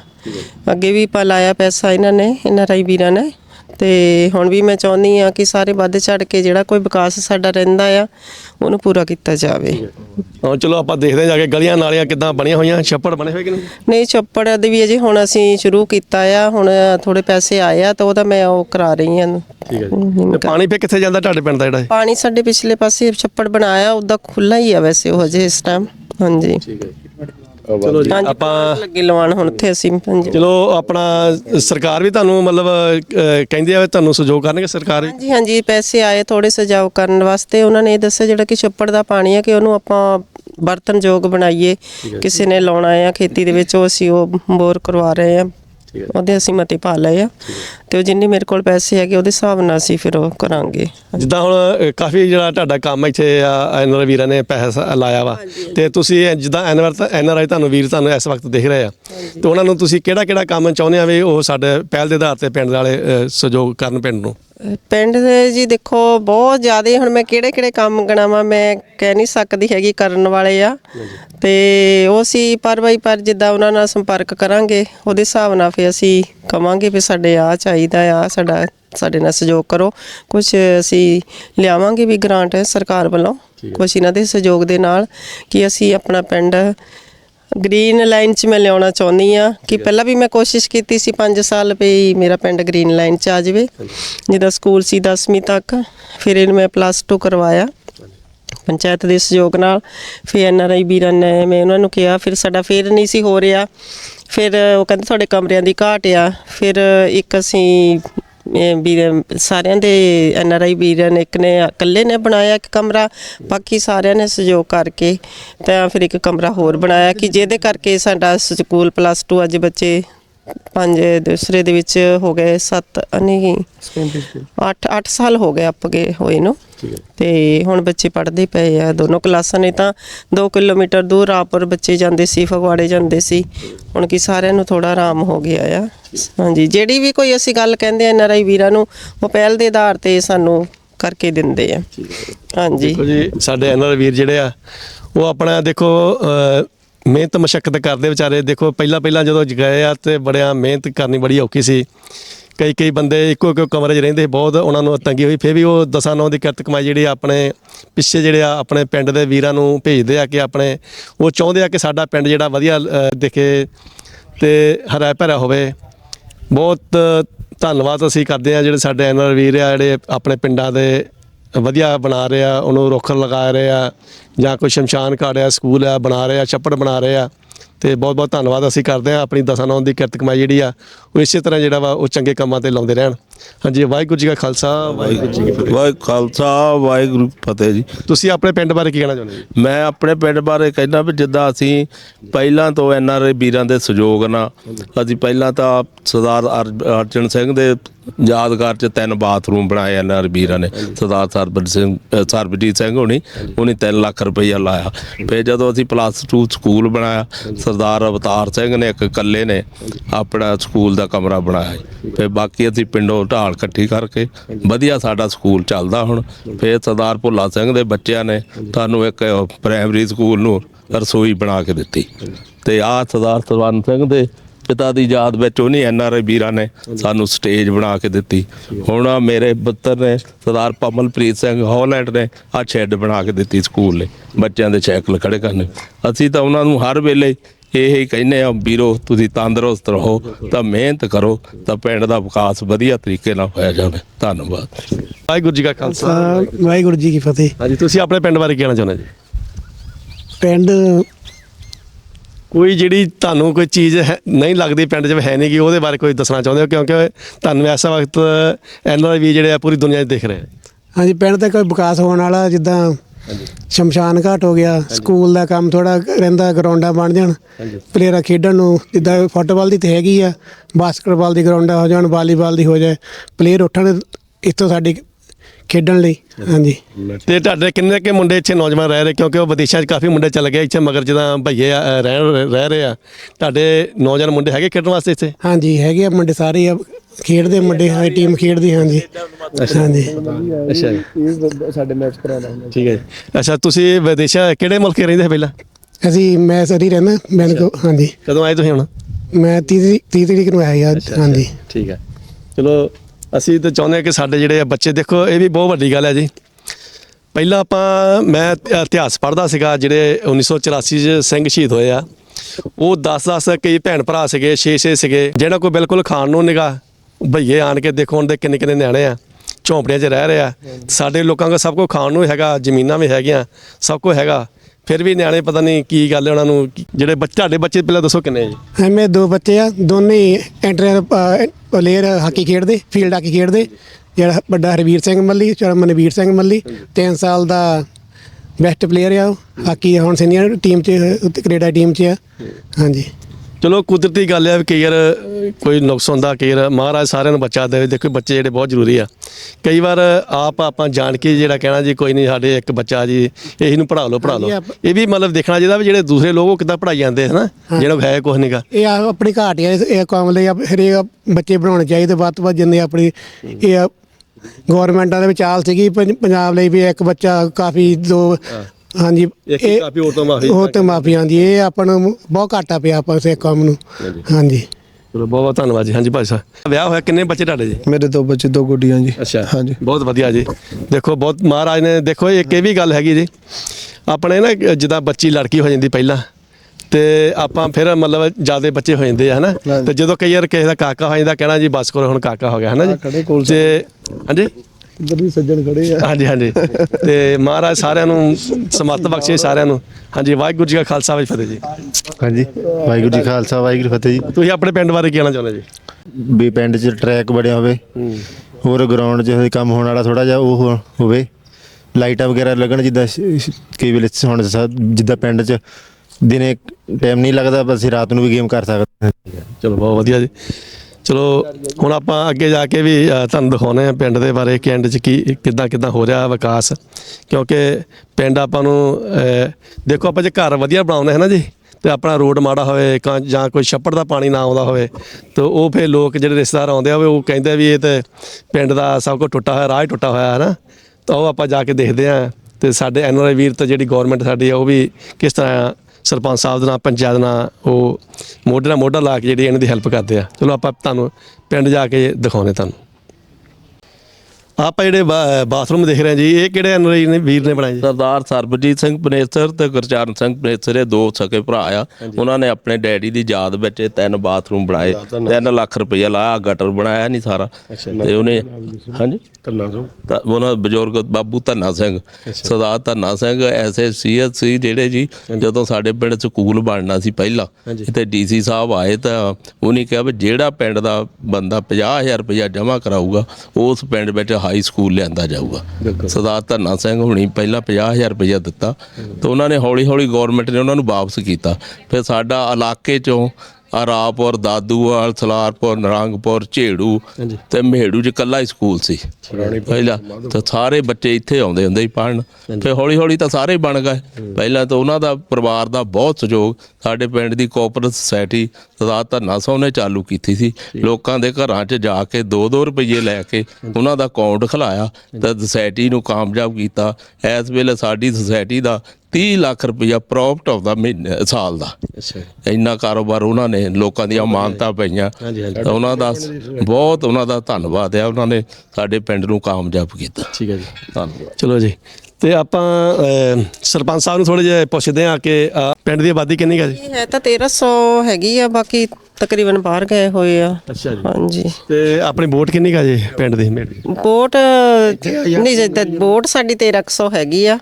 C: ਅੱਗੇ ਵੀ ਪਾ ਲਾਇਆ ਪੈਸਾ ਇਹਨਾਂ ਨੇ ਇਹਨਾਂ ਰਾਈ ਵੀਰਾਂ ਨੇ। ਤੇ ਹੁਣ ਵੀ ਮੈਂ ਚਾਹੁੰਦੀ ਆ ਕਿ ਸਾਰੇ ਵੱਧ ਚੜ ਕੇ ਜਿਹੜਾ ਕੋਈ ਵਿਕਾਸ ਸਾਡਾ ਰਹਿੰਦਾ ਆ ਉਹਨੂੰ ਪੂਰਾ ਕੀਤਾ ਜਾਵੇ।
A: ਹਾਂ ਚਲੋ ਆਪਾਂ ਦੇਖਦੇ ਹਾਂ ਜਾ ਕੇ ਗਲੀਆਂ ਨਾਲੀਆਂ ਕਿੱਦਾਂ ਬਣੀਆਂ ਹੋਈਆਂ ਛੱਪੜ ਬਣੇ ਹੋਏ ਕਿ ਨਹੀਂ?
C: ਨਹੀਂ ਛੱਪੜ ਦੇ ਵੀ ਅਜੇ ਹੁਣ ਅਸੀਂ ਸ਼ੁਰੂ ਕੀਤਾ ਆ ਹੁਣ ਥੋੜੇ ਪੈਸੇ ਆਏ ਆ ਤਾਂ ਉਹਦਾ ਮੈਂ ਉਹ ਕਰਾ ਰਹੀ ਹਾਂ।
A: ਠੀਕ ਹੈ ਜੀ। ਤੇ ਪਾਣੀ ਫੇ ਕਿੱਥੇ ਜਾਂਦਾ ਤੁਹਾਡੇ ਪਿੰਡ ਦਾ ਜਿਹੜਾ?
C: ਪਾਣੀ ਸਾਡੇ ਪਿਛਲੇ ਪਾਸੇ ਛੱਪੜ ਬਣਾਇਆ ਉਹਦਾ ਖੁੱਲਾ ਹੀ ਆ ਵੈਸੇ ਉਹ ਹਜੇ ਇਸ ਟਾਈਮ ਹਾਂਜੀ।
A: ਠੀਕ ਹੈ ਚਲੋ ਜੀ ਆਪਾਂ
C: ਲੱਗੇ ਲਵਾਣ ਹੁਣ ਉੱਥੇ ਅਸੀਂ ਹਾਂਜੀ
A: ਚਲੋ ਆਪਣਾ ਸਰਕਾਰ ਵੀ ਤੁਹਾਨੂੰ ਮਤਲਬ ਅਹ, ਕਹਿੰਦੀ ਆ ਵੀ ਤੁਹਾਨੂੰ ਸਹਿਯੋਗ ਕਰਨਗੇ ਸਰਕਾਰ ਵੀ?
C: ਹਾਂਜੀ ਹਾਂਜੀ ਪੈਸੇ ਆਏ ਥੋੜੇ ਸਜਾਵ ਕਰਨ ਵਾਸਤੇ। ਉਹਨਾਂ ਨੇ ਇਹ ਦੱਸਿਆ ਜਿਹੜਾ ਕਿ ਛੱਪੜ ਦਾ ਪਾਣੀ ਹੈ ਕਿ ਉਹਨੂੰ ਆਪਾਂ ਬਰਤਨਯੋਗ ਬਣਾਈਏ। ਕਿਸੇ ਨੇ ਲਾਉਣਾ ਆ ਖੇਤੀ ਦੇ ਵਿੱਚ ਉਹ ਅਸੀਂ ਉਹ ਬੋਰ ਕਰਵਾ ਰਹੇ ਆ। ਉਹਦੇ ਅਸੀਂ ਮਤੇ ਪਾ ਲਏ ਆ। ਤੇ ਉਹ ਜਿੰਨੇ ਮੇਰੇ ਕੋਲ ਪੈਸੇ ਹੈਗੇ ਉਹਦੇ ਹਿਸਾਬ ਨਾਲ ਅਸੀਂ ਫਿਰ ਉਹ ਕਰਾਂਗੇ।
A: ਜਿੱਦਾਂ ਹੁਣ ਕਾਫੀ ਜਿਹੜਾ ਤੁਹਾਡਾ ਕੰਮ ਇੱਥੇ ਆ ਐਨਆਰ ਵੀਰਾਂ ਨੇ ਪੈਸਾ ਲਾਇਆ ਵਾ। ਤੇ ਤੁਸੀਂ ਇਹ ਜਿੱਦਾਂ ਐਨਆਰ ਐਨਆਰਆਈ ਤੁਹਾਨੂੰ ਵੀਰ ਤੁਹਾਨੂੰ ਇਸ ਵਕਤ ਦੇਖ ਰਹੇ ਆ। ਤੇ ਉਹਨਾਂ ਨੂੰ ਤੁਸੀਂ ਕਿਹੜਾ ਕਿਹੜਾ ਕੰਮ ਚਾਹੁੰਦੇ ਆ ਵੀ ਉਹ ਸਾਡੇ ਪਹਿਲ ਦੇ ਆਧਾਰ ਤੇ ਪਿੰਡ ਵਾਲੇ ਸਹਿਯੋਗ ਕਰਨ ਪਿੰਡ ਨੂੰ?
C: ਪਿੰਡ ਦੇ ਜੀ ਦੇਖੋ ਬਹੁਤ ਜ਼ਿਆਦਾ ਹੁਣ ਮੈਂ ਕਿਹੜੇ ਕਿਹੜੇ ਕੰਮ ਗਣਾਵਾਂ ਮੈਂ ਕਹਿ ਨਹੀਂ ਸਕਦੀ ਹੈਗੀ ਕਰਨ ਵਾਲੇ ਆ। ਤੇ ਉਹ ਅਸੀਂ ਪਰ ਬਾਈ ਪਰ ਜਿੱਦਾਂ ਉਹਨਾਂ ਨਾਲ ਸੰਪਰਕ ਕਰਾਂਗੇ ਉਹਦੇ ਹਿਸਾਬ ਨਾਲ ਫਿਰ ਅਸੀਂ ਕਵਾਂਗੇ ਵੀ ਸਾਡੇ ਆ ਚਾਹੀਦਾ ਆ ਸਾਡਾ ਸਾਡੇ ਨਾਲ ਸਹਿਯੋਗ ਕਰੋ। ਕੁਝ ਅਸੀਂ ਲਿਆਵਾਂਗੇ ਵੀ ਗ੍ਰਾਂਟ ਸਰਕਾਰ ਵੱਲੋਂ ਕੁਝ ਇਹਨਾਂ ਦੇ ਸਹਿਯੋਗ ਦੇ ਨਾਲ ਕਿ ਅਸੀਂ ਆਪਣਾ ਪਿੰਡ ਗ੍ਰੀਨ ਲਾਈਨ 'ਚ ਮੈਂ ਲਿਆਉਣਾ ਚਾਹੁੰਦੀ ਆ ਕਿ ਪਹਿਲਾਂ ਵੀ ਮੈਂ ਕੋਸ਼ਿਸ਼ ਕੀਤੀ ਸੀ 5 ਸਾਲ ਵੀ ਮੇਰਾ ਪਿੰਡ ਗ੍ਰੀਨ ਲਾਈਨ 'ਚ ਆ ਜਾਵੇ। ਜਿਹਦਾ ਸਕੂਲ ਸੀ 10ਵੀਂ ਤੱਕ ਫਿਰ ਇਹਨੂੰ ਮੈਂ ਪਲੱਸ 2 ਕਰਵਾਇਆ। ਪੰਚਾਇਤ ਦੇ ਸਹਿਯੋਗ ਨਾਲ ਫਿਰ ਐਨਆਰਆਈ ਵੀਰਾਂ ਨੇ ਮੈਂ ਉਹਨਾਂ ਨੂੰ ਕਿਹਾ ਫਿਰ ਸਾਡਾ ਫਿਰ ਨਹੀਂ ਸੀ ਹੋ ਰਿਹਾ। ਫਿਰ ਉਹ ਕਹਿੰਦੇ ਤੁਹਾਡੇ ਕਮਰਿਆਂ ਦੀ ਘਾਟ ਆ। ਫਿਰ ਇੱਕ ਅਸੀਂ ਵੀਰ, ਸਾਰਿਆਂ ਦੇ ਐਨਆਰਆਈ ਵੀਰਾਂ ਨੇ, ਇੱਕ ਨੇ ਇਕੱਲੇ ਨੇ ਬਣਾਇਆ ਇੱਕ ਕਮਰਾ, ਬਾਕੀ ਸਾਰਿਆਂ ਨੇ ਸਹਿਯੋਗ ਕਰਕੇ ਤਾਂ ਫਿਰ ਇੱਕ ਕਮਰਾ ਹੋਰ ਬਣਾਇਆ ਕਿ ਜਿਹਦੇ ਕਰਕੇ ਸਾਡਾ ਸਕੂਲ ਪਲੱਸ 2 ਅੱਜ ਬੱਚੇ ਪੰਜ ਦੂਸਰੇ ਦੇ ਵਿੱਚ ਹੋ ਗਏ 7 ਨਹੀਂ 8 8 ਸਾਲ ਹੋ ਗਏ ਆਪਗੇ ਹੋਏ ਨੂੰ। ਤੇ ਹੁਣ ਬੱਚੇ ਪੜ੍ਹਦੇ ਪਏ ਆ ਦੋਨੋਂ ਕਲਾਸਾਂ ਨੇ ਤਾਂ 2 ਕਿਲੋਮੀਟਰ ਦੂਰ ਰਾਪੁਰ ਬੱਚੇ ਜਾਂਦੇ ਸੀ ਫਗਵਾੜੇ ਜਾਂਦੇ ਸੀ। ਹੁਣ ਕੀ ਸਾਰਿਆਂ ਨੂੰ ਥੋੜਾ ਆਰਾਮ ਹੋ ਗਿਆ ਆ। ਹਾਂਜੀ ਜਿਹੜੀ ਵੀ ਕੋਈ ਅਸੀਂ ਗੱਲ ਕਹਿੰਦੇ ਆ ਨਰਾਈ ਵੀਰਾਂ ਨੂੰ ਉਹ ਪਹਿਲ ਦੇ ਆਧਾਰ ਤੇ ਸਾਨੂੰ ਕਰਕੇ ਦਿੰਦੇ ਆ। ਹਾਂਜੀ।
A: ਦੇਖੋ ਜੀ ਸਾਡੇ ਐਨਆਰ ਵੀਰ ਜਿਹੜੇ ਆ ਉਹ ਆਪਣਾ ਦੇਖੋ ਮਿਹਨਤ ਮਸ਼ੱਕਤ ਕਰਦੇ ਵਿਚਾਰੇ। ਦੇਖੋ ਪਹਿਲਾਂ ਪਹਿਲਾਂ ਜਦੋਂ ਗਏ ਆ ਤੇ ਬੜਿਆ ਮਿਹਨਤ ਕਰਨੀ ਬੜੀ ਔਖੀ ਸੀ। ਕਈ ਕਈ ਬੰਦੇ ਇੱਕੋ ਇੱਕੋ ਕਮਰੇ 'ਚ ਰਹਿੰਦੇ ਬਹੁਤ, ਉਹਨਾਂ ਨੂੰ ਤੰਗੀ ਹੋਈ। ਫਿਰ ਵੀ ਉਹ ਦਸਾਂ ਨੌ ਦੀ ਕਿਰਤ ਕਮਾਈ ਜਿਹੜੀ ਆ ਆਪਣੇ ਪਿੱਛੇ ਜਿਹੜੇ ਆ ਆਪਣੇ ਪਿੰਡ ਦੇ ਵੀਰਾਂ ਨੂੰ ਭੇਜਦੇ ਆ ਕਿ ਆਪਣੇ, ਉਹ ਚਾਹੁੰਦੇ ਆ ਕਿ ਸਾਡਾ ਪਿੰਡ ਜਿਹੜਾ ਵਧੀਆ ਦਿਖੇ ਤੇ ਹਰਾ ਭਰਾ ਹੋਵੇ। ਬਹੁਤ ਧੰਨਵਾਦ ਅਸੀਂ ਕਰਦੇ ਆ ਜਿਹੜੇ ਸਾਡੇ ਐਨਆਰ ਵੀਰ ਆ, ਜਿਹੜੇ ਆਪਣੇ ਪਿੰਡਾਂ ਦੇ ਵਧੀਆ ਬਣਾ ਰਹੇ ਆ ਉਹਨੂੰ ਰੁੱਖ ਲਗਾ ਰਹੇ ਆ ਜਾਂ ਕੋਈ ਸ਼ਮਸ਼ਾਨ ਘਾਟ ਆ, ਸਕੂਲ ਆ, ਬਣਾ ਰਹੇ ਆ ਛੱਪੜ ਬਣਾ ਰਹੇ ਆ ਤੇ ਬਹੁਤ ਬਹੁਤ ਧੰਨਵਾਦ ਅਸੀਂ ਕਰਦੇ ਆ ਆਪਣੀ ਦਸਾਂ ਨੌਂ ਦੀ ਕਿਰਤ ਕਮਾਈ ਜਿਹੜੀ ਆ, ਉਹ ਇਸੇ ਤਰ੍ਹਾਂ ਜਿਹੜਾ ਵਾ ਉਹ ਚੰਗੇ ਕੰਮਾਂ ਤੇ ਲਾਉਂਦੇ ਰਹਿਣ। ਹਾਂਜੀ ਵਾਹਿਗੁਰੂ ਜੀ ਕਾ ਖਾਲਸਾ ਵਾਹਿਗੁਰੂ ਜੀ ਕੀ ਫਤਿਹ।
D: ਵਾਹਿ ਖਾਲਸਾ ਵਾਹਿਗੁਰੂ ਕੀ ਫਤਿਹ ਜੀ।
A: ਤੁਸੀਂ ਆਪਣੇ ਪਿੰਡ ਬਾਰੇ ਕੀ ਕਹਿਣਾ ਚਾਹੁੰਦੇ ਜੀ?
D: ਮੈਂ ਆਪਣੇ ਪਿੰਡ ਬਾਰੇ ਕਹਿੰਦਾ ਵੀ ਜਿੱਦਾਂ ਅਸੀਂ ਪਹਿਲਾਂ ਤੋਂ ਐਨਆਰਆਈ ਵੀਰਾਂ ਦੇ ਸਹਿਯੋਗ ਨਾਲ ਅਸੀਂ ਪਹਿਲਾਂ ਤਾਂ ਸਰਦਾਰ ਅਰ- ਅਰਜਨ ਸਿੰਘ ਦੇ ਯਾਦਗਾਰ 'ਚ ਤਿੰਨ ਬਾਥਰੂਮ ਬਣਾਏ ਐਨਆਰ ਵੀਰਾਂ ਨੇ। ਸਰਦਾਰ ਸਰਬਜੀਤ ਸਿੰਘ ਅ, ਸਰਬਜੀਤ ਸਿੰਘ ਹੋਣੀ ਉਹਨੇ 3 ਲੱਖ ਰੁਪਈਆ ਲਾਇਆ। ਫਿਰ ਜਦੋਂ ਅਸੀਂ ਪਲੱਸ 2 ਸਕੂਲ ਬਣਾਇਆ ਸਰਦਾਰ ਅਵਤਾਰ ਸਿੰਘ ਨੇ ਇੱਕ ਇਕੱਲੇ ਨੇ ਆਪਣਾ ਸਕੂਲ ਦਾ ਕਮਰਾ ਬਣਾਇਆ। ਜੀ। ਫਿਰ ਬਾਕੀ ਅਸੀਂ ਪਿੰਡੋਂ ਢਾਲ ਇਕੱਠੀ ਕਰਕੇ। ਵਧੀਆ ਸਾਡਾ ਸਕੂਲ ਚੱਲਦਾ ਹੁਣ। ਫਿਰ ਸਰਦਾਰ ਭੁੱਲਾ ਸਿੰਘ ਦੇ ਬੱਚਿਆਂ ਨੇ ਤੁਹਾਨੂੰ ਇੱਕ ਪ੍ਰਾਇਮਰੀ ਸਕੂਲ ਨੂੰ ਰਸੋਈ ਬਣਾ ਕੇ ਦਿੱਤੀ। ਤੇ ਆਹ ਸਰਦਾਰ ਸਤਵੰਤ ਸਿੰਘ ਦੇ ਪਿਤਾ ਦੀ ਯਾਦ ਵਿੱਚ ਉਹਨੇ ਆਈ ਵੀਰਾਂ ਨੇ ਸਾਨੂੰ ਸਟੇਜ ਬਣਾ ਕੇ ਦਿੱਤੀ। ਹੁਣ ਮੇਰੇ ਪੁੱਤਰ ਨੇ ਸਰਦਾਰ ਪਮਲਪ੍ਰੀਤ ਸਿੰਘ ਹਾਲੈਂਡ ਨੇ ਆ ਸ਼ੈੱਡ ਬਣਾ ਕੇ ਦਿੱਤੀ ਸਕੂਲ ਨੇ। ਬੱਚਿਆਂ ਦੇ ਸਾਈਕਲ ਖੜੇ ਕਰਨੇ। ਅਸੀਂ ਤਾਂ ਉਹਨਾਂ ਨੂੰ ਹਰ ਵੇਲੇ ਇਹ ਹੀ ਕਹਿੰਦੇ ਆ ਵੀਰੋ ਤੁਸੀਂ ਤੰਦਰੁਸਤ ਰਹੋ ਤਾਂ ਮਿਹਨਤ ਕਰੋ ਤਾਂ ਪਿੰਡ ਦਾ ਵਿਕਾਸ ਵਧੀਆ ਤਰੀਕੇ ਨਾਲ ਹੋਇਆ ਜਾਵੇ। ਧੰਨਵਾਦ।
A: ਵਾਹਿਗੁਰੂ ਜੀ ਕਾ ਖਾਲਸਾ।
E: ਵਾਹਿਗੁਰੂ ਜੀ ਕੀ ਫਤਿਹ।
A: ਹਾਂਜੀ ਤੁਸੀਂ ਆਪਣੇ ਪਿੰਡ ਬਾਰੇ ਕੀ ਕਹਿਣਾ ਚਾਹੁੰਦੇ ਜੀ?
E: ਪਿੰਡ
A: ਕੋਈ ਜਿਹੜੀ ਤੁਹਾਨੂੰ ਕੋਈ ਚੀਜ਼ ਹੈ- ਨਹੀਂ ਲੱਗਦੀ ਪਿੰਡ 'ਚ ਹੈ ਨਹੀਂ ਕਿ ਉਹਦੇ ਬਾਰੇ ਕੋਈ ਦੱਸਣਾ ਚਾਹੁੰਦੇ ਹੋ? ਕਿਉਂਕਿ ਤੁਹਾਨੂੰ ਇਸ ਵਕਤ ਐਨਆਰ ਵੀ ਜਿਹੜੇ ਆ ਪੂਰੀ ਦੁਨੀਆ 'ਚ ਦਿਖ ਰਹੇ
E: ਹਾਂਜੀ ਪਿੰਡ ਦਾ ਕੋਈ ਵਿਕਾਸ ਹੋਣ ਵਾਲਾ ਜਿੱਦਾਂ ਸ਼ਮਸ਼ਾਨ ਘਾਟ ਹੋ ਗਿਆ ਸਕੂਲ ਦਾ ਕੰਮ ਥੋੜਾ ਰਹਿੰਦਾ ਗਰਾਊਂਡਾਂ ਬਣ ਜਾਣ ਪਲੇਅਰਾਂ ਖੇਡਣ ਨੂੰ ਜਿੱਦਾਂ ਫੁੱਟਬਾਲ ਦੀ ਤੇ ਹੈਗੀ ਆ ਬਾਸਕਟਬਾਲ ਦੀ ਗਰਾਊਂਡਾਂ ਹੋ ਜਾਣ ਵਾਲੀਬਾਲ ਦੀ ਹੋ ਜਾਏ ਪਲੇਅਰ ਉੱਠਣ ਇੱਥੋਂ ਸਾਡੀ ਖੇਡਣ ਲਈ ਹਾਂਜੀ।
A: ਤੇ ਤੁਹਾਡੇ ਕਿੰਨੇ ਕੇ ਮੁੰਡੇ ਇੱਥੇ ਨੌਜਵਾਨ ਰਹਿ ਰਹੇ? ਕਿਉਂਕਿ ਉਹ ਵਿਦੇਸ਼ਾਂ 'ਚ ਕਾਫੀ ਮੁੰਡੇ ਚੱਲ ਗਏ ਇੱਥੇ ਮਗਰ ਜਿੱਦਾਂ ਭਈਏ ਰਹਿ ਰਹੇ ਆ। ਤੁਹਾਡੇ ਨੌਜਵਾਨ ਮੁੰਡੇ ਹੈਗੇ ਖੇਡਣ ਵਾਸਤੇ ਇੱਥੇ?
E: ਹਾਂਜੀ ਹੈਗੇ ਆ ਮੁੰਡੇ ਸਾਰੇ ਆ ਖੇਡਦੇ ਮੁੰਡੇ ਸਾਡੀ ਟੀਮ ਖੇਡਦੀ ਹਾਂਜੀ। ਹਾਂਜੀ।
A: ਅੱਛਾ ਸਾਡੇ ਮੈਚ ਕਰਾਉਣਾ ਠੀਕ ਹੈ ਜੀ। ਅੱਛਾ ਤੁਸੀਂ ਵਿਦੇਸ਼ਾਂ ਕਿਹੜੇ ਮੁਲਕ ਰਹਿੰਦੇ ਸੀ ਪਹਿਲਾਂ?
E: ਅਸੀਂ ਮੈਂ ਸਰੀ ਰਹਿਣਾ ਮੈਂ ਕੋ ਹਾਂਜੀ।
A: ਕਦੋਂ ਆਏ ਤੁਸੀਂ ਹੁਣ?
E: ਮੈਂ 30 30 ਤਰੀਕ ਨੂੰ ਆਇਆ ਜੀ ਹਾਂਜੀ।
A: ਠੀਕ ਹੈ। ਚਲੋ ਅਸੀਂ ਤਾਂ ਚਾਹੁੰਦੇ ਹਾਂ ਕਿ ਸਾਡੇ ਜਿਹੜੇ ਆ ਬੱਚੇ ਦੇਖੋ ਇਹ ਵੀ ਬਹੁਤ ਵੱਡੀ ਗੱਲ ਹੈ ਜੀ। ਪਹਿਲਾਂ ਆਪਾਂ ਮੈਂ ਇਤ- ਇਤਿਹਾਸ ਪੜ੍ਹਦਾ ਸੀਗਾ ਜਿਹੜੇ 1984 ਚ ਸਿੰਘ ਸ਼ਹੀਦ ਹੋਏ ਆ। ਉਹ 10-10 ਕਈ ਭੈਣ ਭਰਾ ਸੀਗੇ 6-6 ਸੀਗੇ ਜਿਹੜਾ ਕੋਈ ਬਿਲਕੁਲ ਖਾਣ ਨੂੰ ਨਿਗਾ ਭਈਏ ਆਣ ਕੇ ਦੇਖੋ ਹੁਣ ਦੇ ਕਿੰਨੇ ਕਿੰਨੇ ਨਿਆਣੇ ਆ, ਝੌਂਪੜੀਆਂ 'ਚ ਰਹਿ ਰਹੇ ਆ। ਸਾਡੇ ਲੋਕਾਂ ਕੋਲ ਸਭ ਕੁਝ ਖਾਣ ਨੂੰ ਹੈਗਾ, ਜ਼ਮੀਨਾਂ ਵੀ ਹੈਗੀਆਂ, ਸਭ ਕੁਝ ਹੈਗਾ। ਫਿਰ ਵੀ ਨਿਆਣੇ ਪਤਾ ਨਹੀਂ ਕੀ ਗੱਲ ਹੈ ਉਹਨਾਂ ਨੂੰ ਜਿਹੜੇ ਬੱਚੇ ਤੁਹਾਡੇ ਬੱਚੇ ਪਹਿਲਾਂ ਦੱਸੋ ਕਿੰਨੇ ਜੀ?
E: ਐਵੇਂ ਦੋ ਬੱਚੇ ਆ, ਦੋਨੇ ਹੀ ਪਲੇਅਰ ਹਾਕੀ ਖੇਡਦੇ ਫੀਲਡ ਹਾਕੀ ਖੇਡਦੇ। ਜਿਹੜਾ ਵੱਡਾ ਹਰਵੀਰ ਸਿੰਘ ਮੱਲੀ, ਜਿਹੜਾ ਮਨਵੀਰ ਸਿੰਘ ਮੱਲੀ 3 ਸਾਲ ਦਾ ਬੈਸਟ ਪਲੇਅਰ ਆ ਉਹ। ਹਾਕੀ ਹੁਣ ਸੀਨੀਅਰ ਟੀਮ 'ਚ ਉੱਤੇ ਕੈਨੇਡਾ ਟੀਮ 'ਚ ਆ। ਹਾਂਜੀ।
A: ਚਲੋ ਕੁਦਰਤੀ ਗੱਲ ਹੈ ਵੀ ਕਈ ਵਾਰ ਕੋਈ ਨੁਕਸ ਹੁੰਦਾ ਕਈ ਵਾਰ ਮਹਾਰਾਜ ਸਾਰਿਆਂ ਨੂੰ ਬੱਚਾ ਦੇਵੇ। ਦੇਖੋ ਬੱਚੇ ਜਿਹੜੇ ਬਹੁਤ ਜ਼ਰੂਰੀ ਆ। ਕਈ ਵਾਰ ਆਪ ਆਪਾਂ ਜਾਣ ਕੇ ਜਿਹੜਾ ਕਹਿਣਾ ਜੀ ਕੋਈ ਨਹੀਂ ਸਾਡੇ ਇੱਕ ਬੱਚਾ ਜੀ ਇਹੀ ਨੂੰ ਪੜ੍ਹਾ ਲਓ ਪੜ੍ਹਾ ਲਓ। ਇਹ ਵੀ ਮਤਲਬ ਦੇਖਣਾ ਚਾਹੀਦਾ ਵੀ ਜਿਹੜੇ ਦੂਸਰੇ ਲੋਕ ਉਹ ਕਿੱਦਾਂ ਪੜ੍ਹਾਈ ਜਾਂਦੇ ਹਨਾ ਜਿਹੜਾ ਹੈ ਕੁਝ ਨਹੀਂਗਾ
E: ਇਹ ਆ ਆਪਣੀ ਘਾਟ ਆ ਇਸ- ਇਹ ਕੰਮ ਲਈ ਹਰੇਕ ਬੱਚੇ ਬਣਾਉਣੇ ਚਾਹੀਦੇ। ਵੱਧ ਤੋਂ ਵੱਧ ਜਿੰਨੇ ਆਪਣੀ ਇਹ ਗਵਰਨਮੈਂਟਾਂ ਦੇ ਵਿੱਚ ਆਲ ਸੀਗੀ ਪੰਜ- ਪੰਜਾਬ ਲਈ ਵੀ ਇੱਕ ਬੱਚਾ ਕਾਫੀ ਦੋ ਹਾਂਜੀ
A: ਇੱਕ ਹੀ ਕਾਫੀ, ਹੋਰ ਤੋਂ ਮਾਫ਼ੀ।
E: ਹੋਰ ਤੋਂ ਮਾਫੀ ਹਾਂਜੀ ਇਹ ਆਪਾਂ ਨੂੰ ਬਹੁਤ ਘਾਟਾ ਪਿਆ ਆਪਾਂ ਇਸ ਕੰਮ ਨੂੰ। ਹਾਂਜੀ।
A: ਚਲੋ ਬਹੁਤ ਬਹੁਤ ਧੰਨਵਾਦ ਜੀ। ਹਾਂਜੀ ਭਾਈ ਸਾਹਿਬ ਵਿਆਹ ਹੋਇਆ ਕਿੰਨੇ ਬੱਚੇ ਤੁਹਾਡੇ ਜੀ?
B: ਮੇਰੇ ਦੋ ਬੱਚੇ ਦੋ ਗੁੱਡੀਆਂ ਜੀ। ਹਾਂਜੀ।
A: ਬਹੁਤ ਵਧੀਆ ਜੀ। ਦੇਖੋ ਬਹੁਤ ਮਹਾਰਾਜ ਨੇ ਦੇਖੋ ਇੱਕ ਇਹ ਵੀ ਗੱਲ ਹੈਗੀ ਜੀ। ਆਪਣੇ ਨਾ ਜਿੱਦਾਂ ਬੱਚੀ ਲੜਕੀ ਹੋ ਜਾਂਦੀ ਪਹਿਲਾਂ ਤੇ ਆਪਾਂ ਫਿਰ ਮਤਲਬ ਜਿਆਦੇ ਬੱਚੇ ਹੋ ਜਾਂਦੇ ਆ ਹਨਾ। ਤੇ ਜਦੋਂ ਕਈ ਵਾਰ ਕਿਸੇ ਦਾ ਕਾਕਾ ਹੋ ਜਾਂਦਾ ਕਹਿਣਾ ਜੀ ਬਸ ਕਰੋ ਹੁਣ ਕਾਕਾ ਹੋ ਗਿਆ ਹਨਾ ਜੀ? ਤੇ ਹਾਂਜੀ?
B: ਇੱਧਰ ਵੀ ਸੱਜਣ ਖੜੇ ਆ।
A: ਹਾਂਜੀ ਹਾਂਜੀ। ਤੇ ਮਹਾਰਾਜ ਸਾਰਿਆਂ ਨੂੰ ਸਮੱਤ ਬਖਸ਼ੇ ਸਾਰਿਆਂ ਨੂੰ। ਹਾਂਜੀ ਵਾਹਿਗੁਰੂ ਜੀ ਕਾ ਖਾਲਸਾ ਵਾਹਿਗੁਰੂ ਜੀ ਕੀ ਫਤਿਹ ਜੀ।
F: ਹਾਂਜੀ ਵਾਹਿਗੁਰੂ ਜੀ ਖਾਲਸਾ ਵਾਹਿਗੁਰੂ ਫਤਿਹ ਜੀ।
A: ਤੁਸੀਂ ਆਪਣੇ ਪਿੰਡ ਬਾਰੇ ਕੀ ਕਹਿਣਾ ਚਾਹੁੰਦੇ ਜੀ?
F: ਵੀ ਪਿੰਡ 'ਚ ਟਰੈਕ ਬਣਿਆ ਹੋਵੇ ਹੋਰ ਗਰਾਊਂਡ 'ਚ ਕੰਮ ਹੋਣ ਵਾਲਾ ਥੋੜਾ ਜਿਹਾ ਉਹ ਹੋਵੇ। ਲਾਈਟਾਂ ਵਗੈਰਾ ਲੱਗਣ ਜਿੱਦਾਂ ਕਈ ਵੇਲੇ ਹੁਣ ਜਿੱਦਾਂ ਪਿੰਡ 'ਚ ਦਿਨੇ ਟਾਈਮ ਨਹੀਂ ਲੱਗਦਾ ਬਸ ਅਸੀਂ ਰਾਤ ਨੂੰ ਵੀ ਗੇਮ ਕਰ ਸਕਦੇ ਹਾਂ।
A: ਚਲੋ ਬਹੁਤ ਵਧੀਆ ਜੀ। ਚਲੋ, ਹੁਣ ਆਪਾਂ ਅੱਗੇ ਜਾ ਕੇ ਵੀ ਤੁਹਾਨੂੰ ਦਿਖਾਉਣੇ ਆ ਪਿੰਡ ਦੇ ਬਾਰੇ ਕਿ ਐਂਡ 'ਚ ਕੀ, ਕਿੱਦਾਂ ਕਿੱਦਾਂ ਹੋ ਰਿਹਾ ਵਿਕਾਸ। ਕਿਉਂਕਿ ਪਿੰਡ ਆਪਾਂ ਨੂੰ ਦੇਖੋ ਆਪਾਂ ਜੇ ਘਰ ਵਧੀਆ ਬਣਾਉਂਦੇ ਹੈ ਨਾ ਜੀ, ਤੇ ਆਪਣਾ ਰੋਡ ਮਾੜਾ ਹੋਵੇ, ਕਾਂ- ਜਾਂ ਕੋਈ ਛੱਪੜ ਦਾ ਪਾਣੀ ਨਾ ਆਉਂਦਾ ਹੋਵੇ, ਤਾਂ ਉਹ ਫਿਰ ਲੋਕ ਜਿਹੜੇ ਰਿਸ਼ਤੇਦਾਰ ਆਉਂਦੇ ਆ ਵੀ ਉਹ ਕਹਿੰਦੇ ਵੀ ਇਹ ਤੇ ਪਿੰਡ ਦਾ ਸਭ ਕੁਝ ਟੁੱਟਾ ਹੋਇਆ, ਰਾਹ ਟੁੱਟਾ ਹੋਇਆ ਹੈ ਨਾ ਤਾਂ ਉਹ ਆਪਾਂ ਜਾ ਕੇ ਦੇਖਦੇ ਆ ਤੇ ਸਾਡੇ ਐਨਆਰਆਈ ਵੀਰ ਤਾਂ ਜਿਹੜੀ ਗਵਰਨਮੈਂਟ ਸਾਡੀ ਆ, ਉਹ ਵੀ ਕਿਸ ਤਰ੍ਹਾਂ ਸਰਪੰਚ ਸਾਹਿਬ ਦੇ ਨਾਲ, ਪੰਚਾਇਤ ਨਾਲ, ਉਹ ਮੋਢੇ ਨਾਲ ਮੋਢਾ ਲਾ ਕੇ ਜਿਹੜੀ ਇਹਨਾਂ ਦੀ ਹੈਲਪ ਕਰਦੇ ਆ। ਚਲੋ ਆਪਾਂ ਤੁਹਾਨੂੰ ਪਿੰਡ ਜਾ ਕੇ ਦਿਖਾਉਨੇ ਤੁਹਾਨੂੰ। ਆਪਾਂ ਜਿਹੜੇ ਬਾ- ਬਾਥਰੂਮ ਦੇਖ ਰਹੇ ਹਾਂ ਜੀ ਇਹ ਕਿਹੜੇ ਐਨਆਰਆਈ ਨੇ ਵੀਰ ਨੇ ਬਣਾਏ ਜੀ?
D: ਸਰਦਾਰ ਸਰਬਜੀਤ ਸਿੰਘ ਪਨੇਸਰ ਤੇ ਗੁਰਚਰਨ ਸਿੰਘ ਪਨੇਸਰ ਇਹ ਦੋ ਸਕੇ ਭਰਾ ਆ। ਉਹਨਾਂ ਨੇ ਆਪਣੇ ਡੈਡੀ ਦੀ ਯਾਦ ਵਿੱਚ ਇਹ ਤਿੰਨ ਬਾਥਰੂਮ ਬਣਾਏ। 3 ਲੱਖ ਰੁਪਈਆ ਲਾਇਆ ਗਟਰ ਬਣਾਇਆ ਨਹੀਂ ਸਾਰਾ। ਤੇ ਉਹਨੇ ਹਾਂਜੀ? ਤਾਂ ਉਹਨਾਂ ਬਜ਼ੁਰਗ ਬਾਬੂ ਧੰਨਾ ਸਿੰਘ ਸਰਦਾਰ ਧੰਨਾ ਸਿੰਘ ਐਸੇ ਸੀਐਸ ਸੀ ਜਿਹੜੇ ਜੀ ਜਦੋਂ ਸਾਡੇ ਪਿੰਡ ਚ ਸਕੂਲ ਬਣਨਾ ਸੀ ਪਹਿਲਾਂ ਤੇ ਡੀਸੀ ਸਾਹਿਬ ਆਏ ਤਾਂ ਉਹਨੇ ਕਿਹਾ ਵੀ ਜਿਹੜਾ ਪਿੰਡ ਦਾ ਬੰਦਾ 50000 ਰੁਪਇਆ ਜਮ੍ਹਾਂ ਕਰਾਊਗਾ ਉਸ ਪਿੰਡ ਵਿੱਚ ਹਾਈ ਸਕੂਲ ਲਿਆਂਦਾ ਜਾਊਗਾ। ਸਰਦਾਰ ਧੰਨਾ ਸਿੰਘ ਹੁਣੀ ਪਹਿਲਾਂ 50000 ਰੁਪਇਆ ਦਿੱਤਾ ਤੇ ਉਹਨਾਂ ਨੇ ਹੌਲੀ ਹੌਲੀ ਗਵਰਨਮੈਂਟ ਨੇ ਉਹਨਾਂ ਨੂੰ ਵਾਪਸ ਕੀਤਾ। ਫਿਰ ਸਾਡਾ ਇਲਾਕੇ ਚੋਂ ਆਰਾਪੁਰ ਦਾਦੂਵਾਲ ਸਲਾਰਪੁਰ ਨਰੰਗਪੁਰ ਝੇੜੂ ਤੇ ਮਹੇੜੂ ਚ ਇਕੱਲਾ ਹੀ ਸਕੂਲ ਸੀ। ਪਹਿਲਾਂ ਤਾਂ ਸਾਰੇ ਬੱਚੇ ਇੱਥੇ ਆਉਂਦੇ ਹੁੰਦੇ ਸੀ ਪੜਨ ਫਿਰ ਹੌਲੀ ਹੌਲੀ ਤਾਂ ਸਾਰੇ ਬਣ ਗਏ। ਪਹਿਲਾਂ ਤਾਂ ਉਹਨਾਂ ਦਾ ਪਰਿਵਾਰ ਦਾ ਬਹੁਤ ਸਹਿਯੋਗ ਸਾਡੇ ਪਿੰਡ ਦੀ ਕੋਆਪਰੇਟਿਵ ਸੁਸਾਇਟੀ ਸਰਦਾਰ ਧੰਨਾ ਸਿੰਘ ਨੇ ਚਾਲੂ ਕੀਤੀ ਸੀ। ਲੋਕਾਂ ਦੇ ਘਰਾਂ 'ਚ ਜਾ ਕੇ 2-2 ਰੁਪਏ ਲੈ ਕੇ ਉਹਨਾਂ ਦਾ ਅਕਾਊਂਟ ਖਲਾਇਆ ਤਾਂ ਸੁਸਾਇਟੀ ਨੂੰ ਕਾਮਯਾਬ ਕੀਤਾ। ਇਸ ਵੇਲੇ ਸਾਡੀ ਸੁਸਾਇਟੀ ਦਾ 30 ਲੱਖ ਰੁਪਇਆ ਪ੍ਰੋਫਿਟ ਆਉਂਦਾ ਮਹੀਨੇ ਸਾਲ ਦਾ। ਇੰਨਾ ਕਾਰੋਬਾਰ ਉਹਨਾਂ ਨੇ ਲੋਕਾਂ ਦੀਆਂ ਮਾਨਤਾ ਪਈਆਂ। ਤਾਂ ਉਹਨਾਂ ਦਾ ਬਹੁਤ ਉਹਨਾਂ ਦਾ ਧੰਨਵਾਦ ਹੈ। ਉਹਨਾਂ ਨੇ ਸਾਡੇ ਪਿੰਡ ਨੂੰ ਕਾਮਯਾਬ ਕੀਤਾ।
A: ਠੀਕ ਹੈ ਜੀ।
D: ਧੰਨਵਾਦ।
A: ਚਲੋ ਜੀ। ਤੇ ਆਪਾਂ ਸਰਪੰਚ ਸਾਹਿਬ ਨੂੰ ਥੋੜੇ ਜਿਹਾ ਪੁੱਛਦੇ ਆ ਕਿ ਪਿੰਡ ਦੀ ਆਬਾਦੀ ਕਿੰਨੀ ਹੈ ਜੀ?
C: ਇਹ ਹੈ ਤਾਂ 1300 ਹੈਗੀ ਆ ਬਾਕੀ ਤਕਰੀਬਨ ਬਾਹਰ ਗਏ ਹੋਏ ਆ।
A: ਅੱਛਾ ਜੀ।
C: ਹਾਂਜੀ।
A: ਤੇ ਆਪਣੀ ਵੋਟ ਕਿੰਨੀ ਕਾ ਜੀ ਪਿੰਡ ਦੀ? ਮੇਰੀ
C: ਵੋਟ ਨਹੀਂ ਜਿੱਦਾਂ ਵੋਟ ਸਾਡੀ 1300 ਹੈਗੀ ਆ।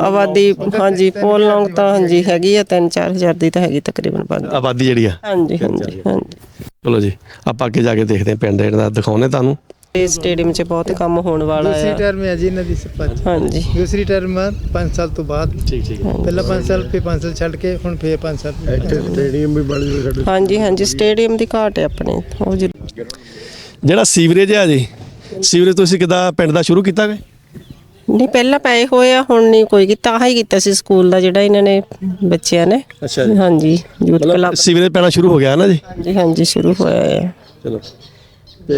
C: ਆਬਾਦੀ ਹਾਂਜੀ ਪੋਲੌਂਗ ਤਾਂ ਹਾਂਜੀ ਹੈਗੀ ਆ 3-4000 ਦੀ ਤਾਂ ਹੈਗੀ ਤਕਰੀਬਨ ਬੰਦ।
A: ਆਬਾਦੀ ਜਿਹੜੀ ਆ।
C: ਹਾਂਜੀ ਹਾਂਜੀ ਹਾਂਜੀ।
A: ਚਲੋ ਜੀ ਆਪਾਂ ਅੱਗੇ ਜਾ ਕੇ ਦੇਖਦੇ ਹਾਂ ਪਿੰਡ ਜਿਹੜਾ ਦਿਖਾਉਨੇ ਤੁਹਾਨੂੰ।
C: ਇਹ ਸਟੇਡੀਅਮ 'ਚ ਬਹੁਤ ਕੰਮ ਹੋਣ ਵਾਲਾ
G: ਦੂਸਰੀ ਟਰਮ ਹੈ ਜੀ ਇਹਨਾਂ ਦੀ ਸਰਪੰਚ
C: ਹਾਂਜੀ।
G: ਦੂਸਰੀ ਟਰਮ 5 ਸਾਲ ਤੋਂ ਬਾਅਦ।
A: ਠੀਕ ਠੀਕ।
G: ਪਹਿਲਾਂ 5 ਸਾਲ ਫਿਰ 5 ਸਾਲ ਛੱਡ ਕੇ ਹੁਣ ਫਿਰ 5 ਸਾਲ।
B: ਸਟੇਡੀਅਮ ਵੀ ਬਣ ਜੂ ਸਾਡੇ
C: ਹਾਂਜੀ ਹਾਂਜੀ ਸਟੇਡੀਅਮ ਦੀ ਘਾਟ ਹੈ ਆਪਣੇ। ਉਹ ਜ਼ਰੂਰ।
A: ਜਿਹੜਾ ਸੀਵਰੇਜ ਹੈ ਜੀ ਸੀਵਰੇਜ ਤੁਸੀਂ ਕਿਦਾਂ ਪਿੰਡ ਦਾ ਸ਼ੁਰੂ ਕੀਤਾ ਵੇ?
C: ਨਹੀਂ ਪਹਿਲਾਂ ਪਏ ਹੋਏ ਆ ਹੁਣ ਨਹੀਂ ਕੋਈ ਕੀਤਾ। ਆਹ ਹੀ ਕੀਤਾ ਸੀ ਸਕੂਲ ਦਾ ਜਿਹੜਾ ਇਹਨਾਂ ਨੇ ਬੱਚਿਆਂ ਨੇ।
A: ਅੱਛਾ
C: ਹਾਂਜੀ ਯੂਥ ਕਲੱਬ।
A: ਸੀਵਰੇਜ ਪੈਣਾ ਸ਼ੁਰੂ ਹੋ ਗਿਆ ਨਾ ਜੀ?
C: ਹਾਂਜੀ ਹਾਂਜੀ ਸ਼ੁਰੂ ਹੋਇਆ ਹੈ
A: ਚਲੋ। ਤੇ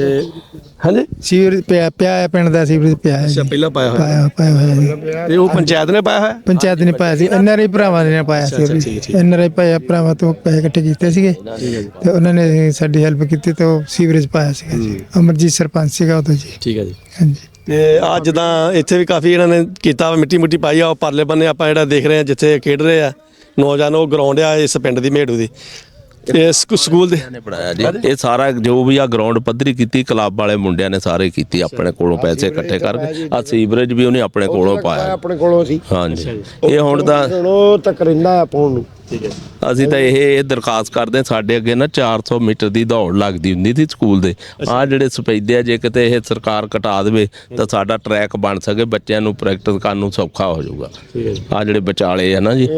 A: ਹਾਂਜੀ?
G: ਸੀਵਰ ਪਿਆ ਪਿਆ ਹੈ ਪਿੰਡ ਦਾ ਸੀਵਰ ਪਿਆ ਹੈ ਜੀ।
A: ਪਹਿਲਾਂ ਪਾਇਆ ਹੋਇਆ।
G: ਪਾਇਆ ਪਾਇਆ ਹੋਇਆ ਜੀ।
A: ਤੇ ਉਹ ਪੰਚਾਇਤ ਨੇ ਪਾਇਆ ਹੋਇਆ?
G: ਪੰਚਾਇਤ ਨੇ ਪਾਇਆ ਸੀ। ਐਨਆਰਆਈ ਭਰਾਵਾਂ ਨੇ ਪਾਇਆ ਸੀ ਐਨਆਰਆਈ ਭਾਈਆ ਭਰਾਵਾਂ ਤੋਂ ਪੈਸੇ ਇਕੱਠੇ ਕੀਤੇ ਸੀਗੇ। ਤੇ ਉਹਨਾਂ ਨੇ ਸਾਡੀ ਹੈਲਪ ਕੀਤੀ ਤੇ ਉਹ ਸੀਵਰੇਜ ਪਾਇਆ ਸੀਗਾ ਜੀ। ਅਮਰਜੀਤ ਸਰਪੰਚ ਸੀਗਾ ਉਦੋਂ ਜੀ।
A: ਠੀਕ ਹੈ ਜੀ।
G: ਹਾਂਜੀ।
A: ਤੇ ਆ ਜਦਾਂ ਇੱਥੇ ਵੀ ਕਾਫੀ ਇਹਨਾਂ ਨੇ ਕੀਤਾ ਵਾ, ਮਿੱਟੀ ਮੁੱਟੀ ਪਾਈ ਆ ਉਹ ਪਰਲੇ ਬੰਨੇ ਆਪਾਂ ਜਿਹੜਾ ਦੇਖ ਰਹੇ ਆ ਜਿੱਥੇ ਖੇਡ ਰਹੇ ਆ ਨੌਜਵਾਨ ਉਹ ਗਰਾਊਂਡ ਆ ਇਸ ਪਿੰਡ ਦੀ ਮੇੜੂ ਦੀ। ਇਹ ਸਕੂ- ਸਕੂਲ ਦੇ
D: ਨੇ ਬਣਾਇਆ ਜੀ। ਇਹ ਸਾਰਾ ਜੋ ਵੀ ਆ ਗਰਾਊਂਡ ਪੱਧਰੀ ਕੀਤੀ ਕਲੱਬ ਵਾਲੇ ਮੁੰਡਿਆਂ ਨੇ ਸਾਰੇ ਕੀਤੀ ਆਪਣੇ ਕੋਲੋਂ ਪੈਸੇ ਇਕੱਠੇ ਕਰਕੇ। ਆ ਸੀਵਰੇਜ ਵੀ ਉਹਨੇ ਆਪਣੇ ਕੋਲੋਂ ਪਾਇਆ।
H: ਆਪਣੇ ਕੋਲੋਂ ਸੀ।
D: ਹਾਂਜੀ। ਇਹ ਹੁਣ ਦਾ
H: ਹੁਣ ਉਹ ਤੱਕ ਰਹਿੰਦਾ ਆ
D: ਅਸੀਂ ਤਾਂ ਇਹ ਇਹ ਦਰਖਾਸਤ ਕਰਦੇ ਹਾਂ, ਸਾਡੇ ਅੱਗੇ ਨਾ 400 ਮੀਟਰ ਦੀ ਦੌੜ ਲੱਗਦੀ ਹੁੰਦੀ ਸੀ ਸਕੂਲ ਦੇ। ਆ ਜਿਹੜੇ ਸਪੈਦੇ ਆ ਜੇ ਕਿਤੇ ਇਹ ਸਰਕਾਰ ਘਟਾ ਦੇਵੇ ਤਾਂ ਸਾਡਾ ਟਰੈਕ ਬਣ ਸਕੇ ਬੱਚਿਆਂ ਨੂੰ ਪ੍ਰੈਕਟਿਸ ਕਰਨ ਨੂੰ ਸੌਖਾ ਹੋ ਜਾਊਗਾ। ਆ ਜਿਹੜੇ ਵਿਚਾਲੇ ਆ ਨਾ ਜੀ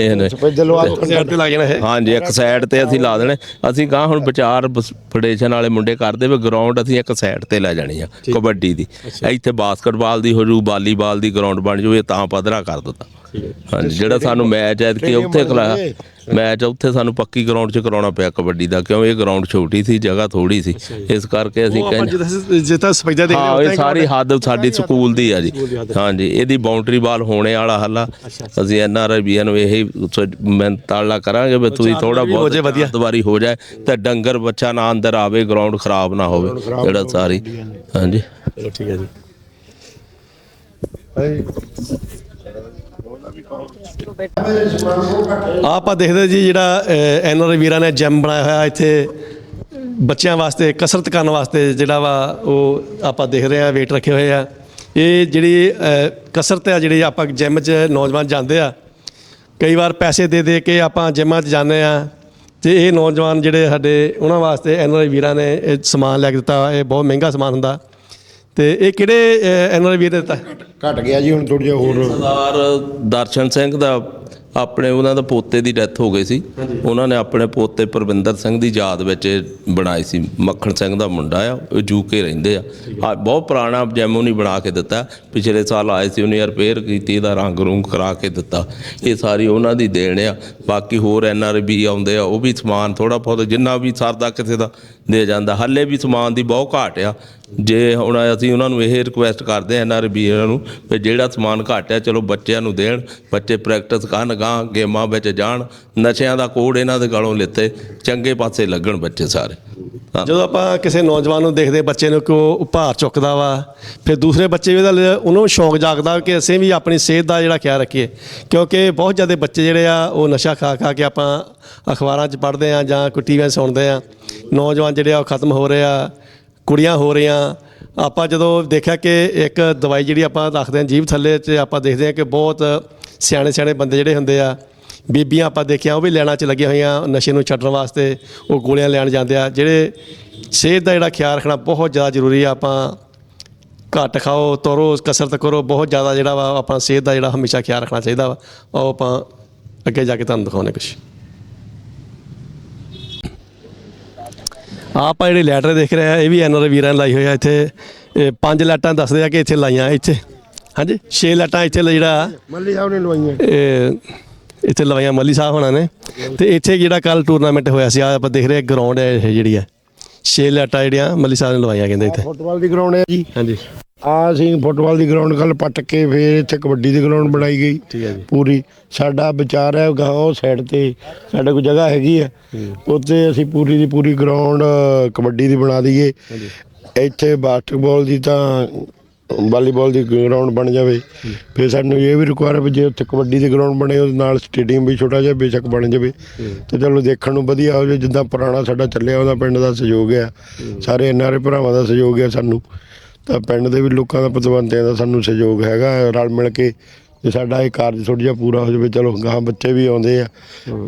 D: ਇਹ ਨੇ।
H: ਸਫੈਦ
A: ਤੇ ਲੱਗ ਜਾਣਾ
D: ਹਾਂਜੀ ਇੱਕ ਸਾਈਡ ਤੇ ਅਸੀਂ ਲਾ ਦੇਣੇ। ਅਸੀਂ ਗਾਂ ਹੁਣ ਵਿਚਾਰ ਫੈਡਰੇਸ਼ਨ ਵਾਲੇ ਮੁੰਡੇ ਕਰਦੇ ਵੀ ਗਰਾਊਂਡ ਅਸੀਂ ਇੱਕ ਸਾਈਡ ਤੇ ਲੈ ਜਾਣੀ ਆ ਕਬੱਡੀ ਦੀ। ਇੱਥੇ ਬਾਸਕਟਬਾਲ ਦੀ ਹੋ ਜੂ ਵਾਲੀਬਾਲ ਦੀ ਗਰਾਊਂਡ ਬਣ ਜੂ ਇਹ ਤਾਂ ਪੱਧਰਾ ਕਰ ਦਿੱਤਾ। ਹਾਂਜੀ ਜਿਹੜਾ ਸਾਨੂੰ ਮੈਚ ਹੈ ਕਿ ਉੱਥੇ ਖਲਾਇਆ ਮੈਚ ਉੱਥੇ ਸਾਨੂੰ ਪੱਕੀ ਗਰਾਊਂਡ 'ਚ ਕਰਾਉਣਾ ਪਿਆ ਕਬੱਡੀ ਦਾ ਕਿਉਂ? ਇਹ ਗਰਾਊਂਡ ਛੋਟੀ ਸੀ ਜਗ੍ਹਾ ਥੋੜੀ ਸੀ। ਇਸ ਕਰਕੇ ਅਸੀਂ ਕਹਿੰਦੇ
A: ਜਿੱਦਾਂ ਸਫੈਦਾ ਦੇਖ
D: ਹਾਂ ਇਹ ਸਾਰੀ ਹੱਦ ਸਾਡੀ ਸਕੂਲ ਦੀ ਆ ਜੀ। ਹਾਂਜੀ ਇਹਦੀ ਬਾਉਂਡਰੀ ਬਾਲ ਹੋਣੇ ਵਾਲਾ ਹੱਲਾ। ਅਸੀਂ ਐਨ ਆਰ ਆਈ ਬੀਆਂ ਨੂੰ ਇਹ ਮਿਹਨਤਾਲਾ ਕਰਾਂਗੇ ਵੀ ਤੁਸੀਂ ਥੋੜਾ ਬਹੁਤ
A: ਵਧੀਆ।
D: ਦੁਬਾਰੀ ਹੋ ਜਾਏ ਤੇ ਡੰਗਰ ਬੱਚਾ ਨਾ ਅੰਦਰ ਆਵੇ ਗਰਾਊਂਡ ਖਰਾਬ ਨਾ ਹੋਵੇ ਜਿਹੜਾ ਸਾਰੀ ਹਾਂਜੀ।
A: ਚਲੋ ਠੀਕ ਹੈ ਜੀ। ਆਹ ਆਪਾਂ ਦੇਖਦੇ ਜੀ ਜਿਹੜਾ ਐਨ ਆਰ ਵੀਰਾਂ ਨੇ ਜਿਮ ਬਣਾਇਆ ਹੋਇਆ ਇੱਥੇ। ਬੱਚਿਆਂ ਵਾਸਤੇ, ਕਸਰਤ ਕਰਨ ਵਾਸਤੇ ਜਿਹੜਾ ਵਾ, ਉਹ ਆਪਾਂ ਦੇਖ ਰਹੇ ਆ ਵੇਟ ਰੱਖੇ ਹੋਏ ਆ। ਇਹ ਜਿਹੜੀ ਕਸਰਤ ਆ ਜਿਹੜੀ ਆਪਾਂ ਜਿਮ 'ਚ ਨੌਜਵਾਨ ਜਾਂਦੇ ਆ, ਕਈ ਵਾਰ ਪੈਸੇ ਦੇ ਦੇ ਕੇ ਆਪਾਂ ਜਿਮਾਂ 'ਚ ਜਾਂਦੇ ਆ। ਤੇ ਇਹ ਨੌਜਵਾਨ ਜਿਹੜੇ ਸਾਡੇ, ਉਹਨਾਂ ਵਾਸਤੇ ਐਨ ਆਰ ਵੀਰਾਂ ਨੇ ਸਮਾਨ ਲੈ ਕੇ ਦਿੱਤਾ ਇਹ ਬਹੁਤ ਮਹਿੰਗਾ ਸਮਾਨ ਹੁੰਦਾ। ਤੇ ਇਹ ਕਿਹੜੇ ਐਨ ਆਰ ਵੀਰ ਨੇ ਦਿੱਤਾ?
H: ਘਟ ਗਿਆ ਜੀ ਹੁਣ ਥੋੜੀ ਜਿਹਾ ਹੋਰ।
D: ਸਰਦਾਰ ਦਰਸ਼ਨ ਸਿੰਘ ਦਾ ਆਪਣੇ ਉਹਨਾਂ ਦਾ ਪੋਤੇ ਦੀ ਡੈਥ ਹੋ ਗਈ ਸੀ। ਉਹਨਾਂ ਨੇ ਆਪਣੇ ਪੋਤੇ ਪ੍ਰਵਿੰਦਰ ਸਿੰਘ ਦੀ ਯਾਦ ਵਿੱਚ ਇਹ ਬਣਾਈ ਸੀ। ਮੱਖਣ ਸਿੰਘ ਦਾ ਮੁੰਡਾ ਆ ਉਹ ਯੂਕੇ ਰਹਿੰਦੇ ਆ। ਆ। ਬਹੁਤ ਪੁਰਾਣਾ ਜੈਮੋ ਨਹੀਂ ਬਣਾ ਕੇ ਦਿੱਤਾ। ਪਿਛਲੇ ਸਾਲ ਆਏ ਸੀ ਉਹਨੇ ਰਿਪੇਅਰ ਕੀਤੀ ਇਹਦਾ ਰੰਗ ਰੂੰਗ ਕਰਾ ਕੇ ਦਿੱਤਾ। ਇਹ ਸਾਰੀ ਉਹਨਾਂ ਦੀ ਦੇਣ ਆ। ਬਾਕੀ ਹੋਰ ਐਨ ਆਰ ਬੀ ਆਉਂਦੇ ਆ ਉਹ ਵੀ ਸਮਾਨ ਥੋੜਾ ਬਹੁਤ ਜਿੰਨਾ ਵੀ ਸਰਦਾ ਕਿਸੇ ਦਾ ਦੇ ਜਾਂਦਾ। ਹੱਲੇ ਵੀ ਸਮਾਨ ਦੀ ਬਹੁਤ ਘਾਟ ਆ। ਜੇ ਹੁਣ ਅਸੀਂ ਉਹਨਾਂ ਨੂੰ ਇਹ ਰਿਕੁਐਸਟ ਕਰਦੇ ਐਨ ਆਰ ਬੀ ਨੂੰ ਵੀ ਜਿਹੜਾ ਸਮਾਨ ਘੱਟ ਹੈ ਚਲੋ ਬੱਚਿਆਂ ਨੂੰ ਦੇਣ, ਬੱਚੇ ਪ੍ਰੈਕਟਿਸ ਕਰਨ, ਗਾਂ ਗੇਮਾਂ ਵਿੱਚ ਜਾਣ, ਨਸ਼ਿਆਂ ਦਾ ਕੋਡ ਇਹਨਾਂ ਦੇ ਗਲੋਂ ਲਿੱਤੇ, ਚੰਗੇ ਪਾਸੇ ਲੱਗਣ ਬੱਚੇ ਸਾਰੇ।
A: ਜਦੋਂ ਆਪਾਂ ਕਿਸੇ ਨੌਜਵਾਨ ਨੂੰ ਦੇਖਦੇ ਬੱਚੇ ਨੂੰ ਕਿ ਉਹ ਭਾਰ ਚੁੱਕਦਾ ਵਾ, ਫਿਰ ਦੂਸਰੇ ਬੱਚੇ ਵੀ ਉਹਦਾ ਲ- ਸ਼ੌਂਕ ਜਾਗਦਾ ਕਿ ਅਸੀਂ ਵੀ ਆਪਣੀ ਸਿਹਤ ਦਾ ਜਿਹੜਾ ਖਿਆਲ ਰੱਖੀਏ, ਕਿਉਂਕਿ ਬਹੁਤ ਜ਼ਿਆਦਾ ਬੱਚੇ ਜਿਹੜੇ ਆ, ਉਹ ਨਸ਼ਾ ਖਾ ਖਾ ਕੇ ਆਪਾਂ ਅਖਬਾਰਾਂ 'ਚ ਪੜ੍ਹਦੇ ਆ ਜਾਂ ਕੋਈ ਟੀਵੀ 'ਤੇ ਸੁਣਦੇ ਆ ਨੌਜਵਾਨ ਜਿਹੜੇ ਆ ਉਹ ਖਤਮ ਹੋ ਰਹੇ ਆ ਕੁੜੀਆਂ ਹੋ ਰਹੀਆਂ। ਆਪਾਂ ਜਦੋਂ ਦੇਖਿਆ ਕਿ ਇੱਕ ਦਵਾਈ ਜਿਹੜੀ ਆਪਾਂ ਰੱਖਦੇ ਹਾਂ ਜੀਭ ਥੱਲੇ 'ਚ ਆਪਾਂ ਦੇਖਦੇ ਹਾਂ ਕਿ ਬਹੁਤ ਸਿਆਣੇ ਸਿਆਣੇ ਬੰਦੇ ਜਿਹੜੇ ਹੁੰਦੇ ਆ, ਬੀਬੀਆਂ ਆਪਾਂ ਦੇਖਿਆ, ਉਹ ਵੀ ਲੈਣਾ 'ਚ ਲੱਗੀਆਂ ਹੋਈਆਂ ਨਸ਼ੇ ਨੂੰ ਛੱਡਣ ਵਾਸਤੇ, ਉਹ ਗੋਲੀਆਂ ਲੈਣ ਜਾਂਦੇ ਆ। ਜਿਹੜੇ ਸਿਹਤ ਦਾ ਜਿਹੜਾ ਖਿਆਲ ਰੱਖਣਾ ਬਹੁਤ ਜ਼ਿਆਦਾ ਜ਼ਰੂਰੀ ਆ, ਆਪਾਂ ਘੱਟ ਖਾਓ, ਤੋਰੋ, ਕਸਰਤ ਕਰੋ, ਬਹੁਤ ਜ਼ਿਆਦਾ ਜਿਹੜਾ ਵਾ ਆਪਣਾ ਸਿਹਤ ਦਾ ਜਿਹੜਾ ਹਮੇਸ਼ਾ ਖਿਆਲ ਰੱਖਣਾ ਚਾਹੀਦਾ ਵਾ। ਉਹ ਆਪਾਂ ਅੱਗੇ ਜਾ ਕੇ ਤੁਹਾਨੂੰ ਦਿਖਾਉਣੇ ਕੁਛ। ਆਪਾਂ ਜਿਹੜੇ ਲੈਟਰ ਦੇਖ ਰਹੇ ਆ ਇਹ ਵੀ ਐਨਆਰ ਵੀਰਾਂ ਨੇ ਲਾਈ ਹੋਈ ਆ ਇੱਥੇ। ਇਹ ਪੰਜ ਲਾਈਟਾਂ ਦੱਸਦੇ ਆ ਕਿ ਇੱਥੇ ਲਾਈਆਂ ਇੱਥੇ। ਹਾਂਜੀ ਛੇ ਲਾਈਟਾਂ ਇੱਥੇ ਜਿਹੜਾ
H: ਮੱਲੀ ਸਾਹਿਬ ਨੇ ਲਵਾਈਆਂ।
A: ਇਹ ਇੱਥੇ ਲਵਾਈਆਂ ਮੱਲੀ ਸਾਹਿਬ ਹੋਣਾ ਨੇ। ਤੇ ਇੱਥੇ ਜਿਹੜਾ ਕੱਲ ਟੂਰਨਾਮੈਂਟ ਹੋਇਆ ਸੀ ਆ ਆਪਾਂ ਦੇਖ ਰਹੇ ਗਰਾਊਂਡ ਹੈ ਇਹ ਜਿਹੜੀ ਹੈ ਛੇ ਲਾਈਟਾਂ ਜਿਹੜੀਆਂ ਮੱਲੀ ਸਾਹਿਬ ਨੇ ਲਵਾਈਆਂ ਕਹਿੰਦੇ ਇੱਥੇ।
H: ਫੁੱਟਬਾਲ ਦੀ ਗਰਾਊਂਡ ਹੈ ਜੀ।
A: ਹਾਂਜੀ।
H: ਆ ਅਸੀਂ ਫੁੱਟਬਾਲ ਦੀ ਗਰਾਊਂਡ ਕੱਲ ਪੱਟ ਕੇ ਫੇਰ ਇੱਥੇ ਕਬੱਡੀ ਦੀ ਗਰਾਊਂਡ ਬਣਾਈ ਗਈ।
A: ਠੀਕ ਹੈ ਜੀ।
H: ਪੂਰੀ ਸਾਡਾ ਵਿਚਾਰ ਹੈ ਗਾਂ ਉਹ ਸਾਈਡ ਤੇ ਸਾਡੇ ਕੋਲ ਜਗ੍ਹਾ ਹੈਗੀ ਆ ਉੱਥੇ ਅਸੀਂ ਪੂਰੀ ਦੀ ਪੂਰੀ ਗਰਾਊਂਡ ਕਬੱਡੀ ਦੀ ਬਣਾ ਦਈਏ। ਇੱਥੇ ਬਾਸਕਟਬਾਲ ਦੀ ਤਾਂ ਵਾਲੀਬਾਲ ਦੀ ਗਰਾਊਂਡ ਬਣ ਜਾਵੇ। ਫਿਰ ਸਾਨੂੰ ਇਹ ਵੀ ਰਿਕੁਆਇਰ ਵੀ ਜੇ ਉੱਥੇ ਕਬੱਡੀ ਦੀ ਗਰਾਊਂਡ ਬਣੇ ਉਹਦੇ ਨਾਲ ਸਟੇਡੀਅਮ ਵੀ ਛੋਟਾ ਜਿਹਾ ਬੇਸ਼ੱਕ ਬਣ ਜਾਵੇ। ਤੇ ਚਲੋ ਦੇਖਣ ਨੂੰ ਵਧੀਆ ਹੋ ਜਾਵੇ ਜਿੱਦਾਂ ਪੁਰਾਣਾ ਸਾਡਾ ਚੱਲਿਆ ਉਹਦਾ ਪਿੰਡ ਦਾ ਸਹਿਯੋਗ ਆ। ਸਾਰੇ ਐਨਆਰਏ ਭਰਾਵਾਂ ਦਾ ਸਹਿਯੋਗ ਆ ਸਾਨੂੰ। ਤਾਂ ਪਿੰਡ ਦੇ ਵੀ ਲੋਕਾਂ ਦਾ ਪਤਵੰਤਿਆਂ ਦਾ ਸਾਨੂੰ ਸਹਿਯੋਗ ਹੈਗਾ ਰਲ ਮਿਲ ਕੇ ਜੇ ਸਾਡਾ ਇਹ ਕਾਰਜ ਥੋੜ੍ਹਾ ਜਿਹਾ ਪੂਰਾ ਹੋ ਜਾਵੇ ਚਲੋ ਗਾਂ ਬੱਚੇ ਵੀ ਆਉਂਦੇ ਆ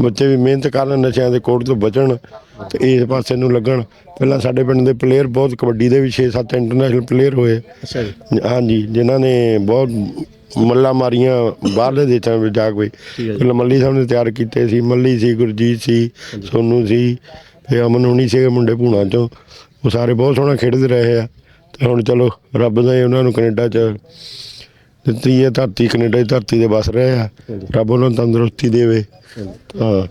H: ਬੱਚੇ ਵੀ ਮਿਹਨਤ ਕਰਨ ਨਸ਼ਿਆਂ ਦੇ ਕੋਟ ਤੋਂ ਬਚਣ ਤੇ ਇਸ ਪਾਸੇ ਨੂੰ ਲੱਗਣ। ਪਹਿਲਾਂ ਸਾਡੇ ਪਿੰਡ ਦੇ ਪਲੇਅਰ ਬਹੁਤ ਕਬੱਡੀ ਦੇ ਵੀ 6-7 ਇੰਟਰਨੈਸ਼ਨਲ ਪਲੇਅਰ ਹੋਏ।
A: ਅੱਛਾ ਜੀ।
H: ਹਾਂਜੀ ਜਿਨ੍ਹਾਂ ਨੇ ਬਹੁਤ ਮੱਲਾ ਮਾਰੀਆਂ ਬਾਹਰਲੇ ਦੇਸ਼ਾਂ ਵਿੱਚ ਜਾ ਕੇ। ਪਹਿਲਾਂ ਮੱਲੀ ਸਾਹਿਬ ਨੇ ਤਿਆਰ ਕੀਤੇ ਸੀ ਮੱਲੀ ਸੀ ਗੁਰਜੀਤ ਸੀ ਸੋਨੂ ਸੀ ਤੇ ਅਮਨ ਹੁਣੀ ਸੀਗੇ ਮੁੰਡੇ ਭੂਣਾ ਚੋਂ। ਉਹ ਸਾਰੇ ਬਹੁਤ ਸੋਹਣਾ ਖੇਡਦੇ ਰਹੇ ਆ। ਤੇ ਹੁਣ ਚਲੋ ਰੱਬ ਦਾ ਹੀ ਉਹਨਾਂ ਨੂੰ ਕੈਨੇਡਾ ਚ ਦਿੱਤੀ ਹੈ ਧਰਤੀ ਕੈਨੇਡਾ ਦੀ ਧਰਤੀ ਤੇ ਵਸ ਰਹੇ ਆ ਰੱਬ ਉਹਨਾਂ ਨੂੰ ਤੰਦਰੁਸਤੀ ਦੇਵੇ। ਹਾਂ।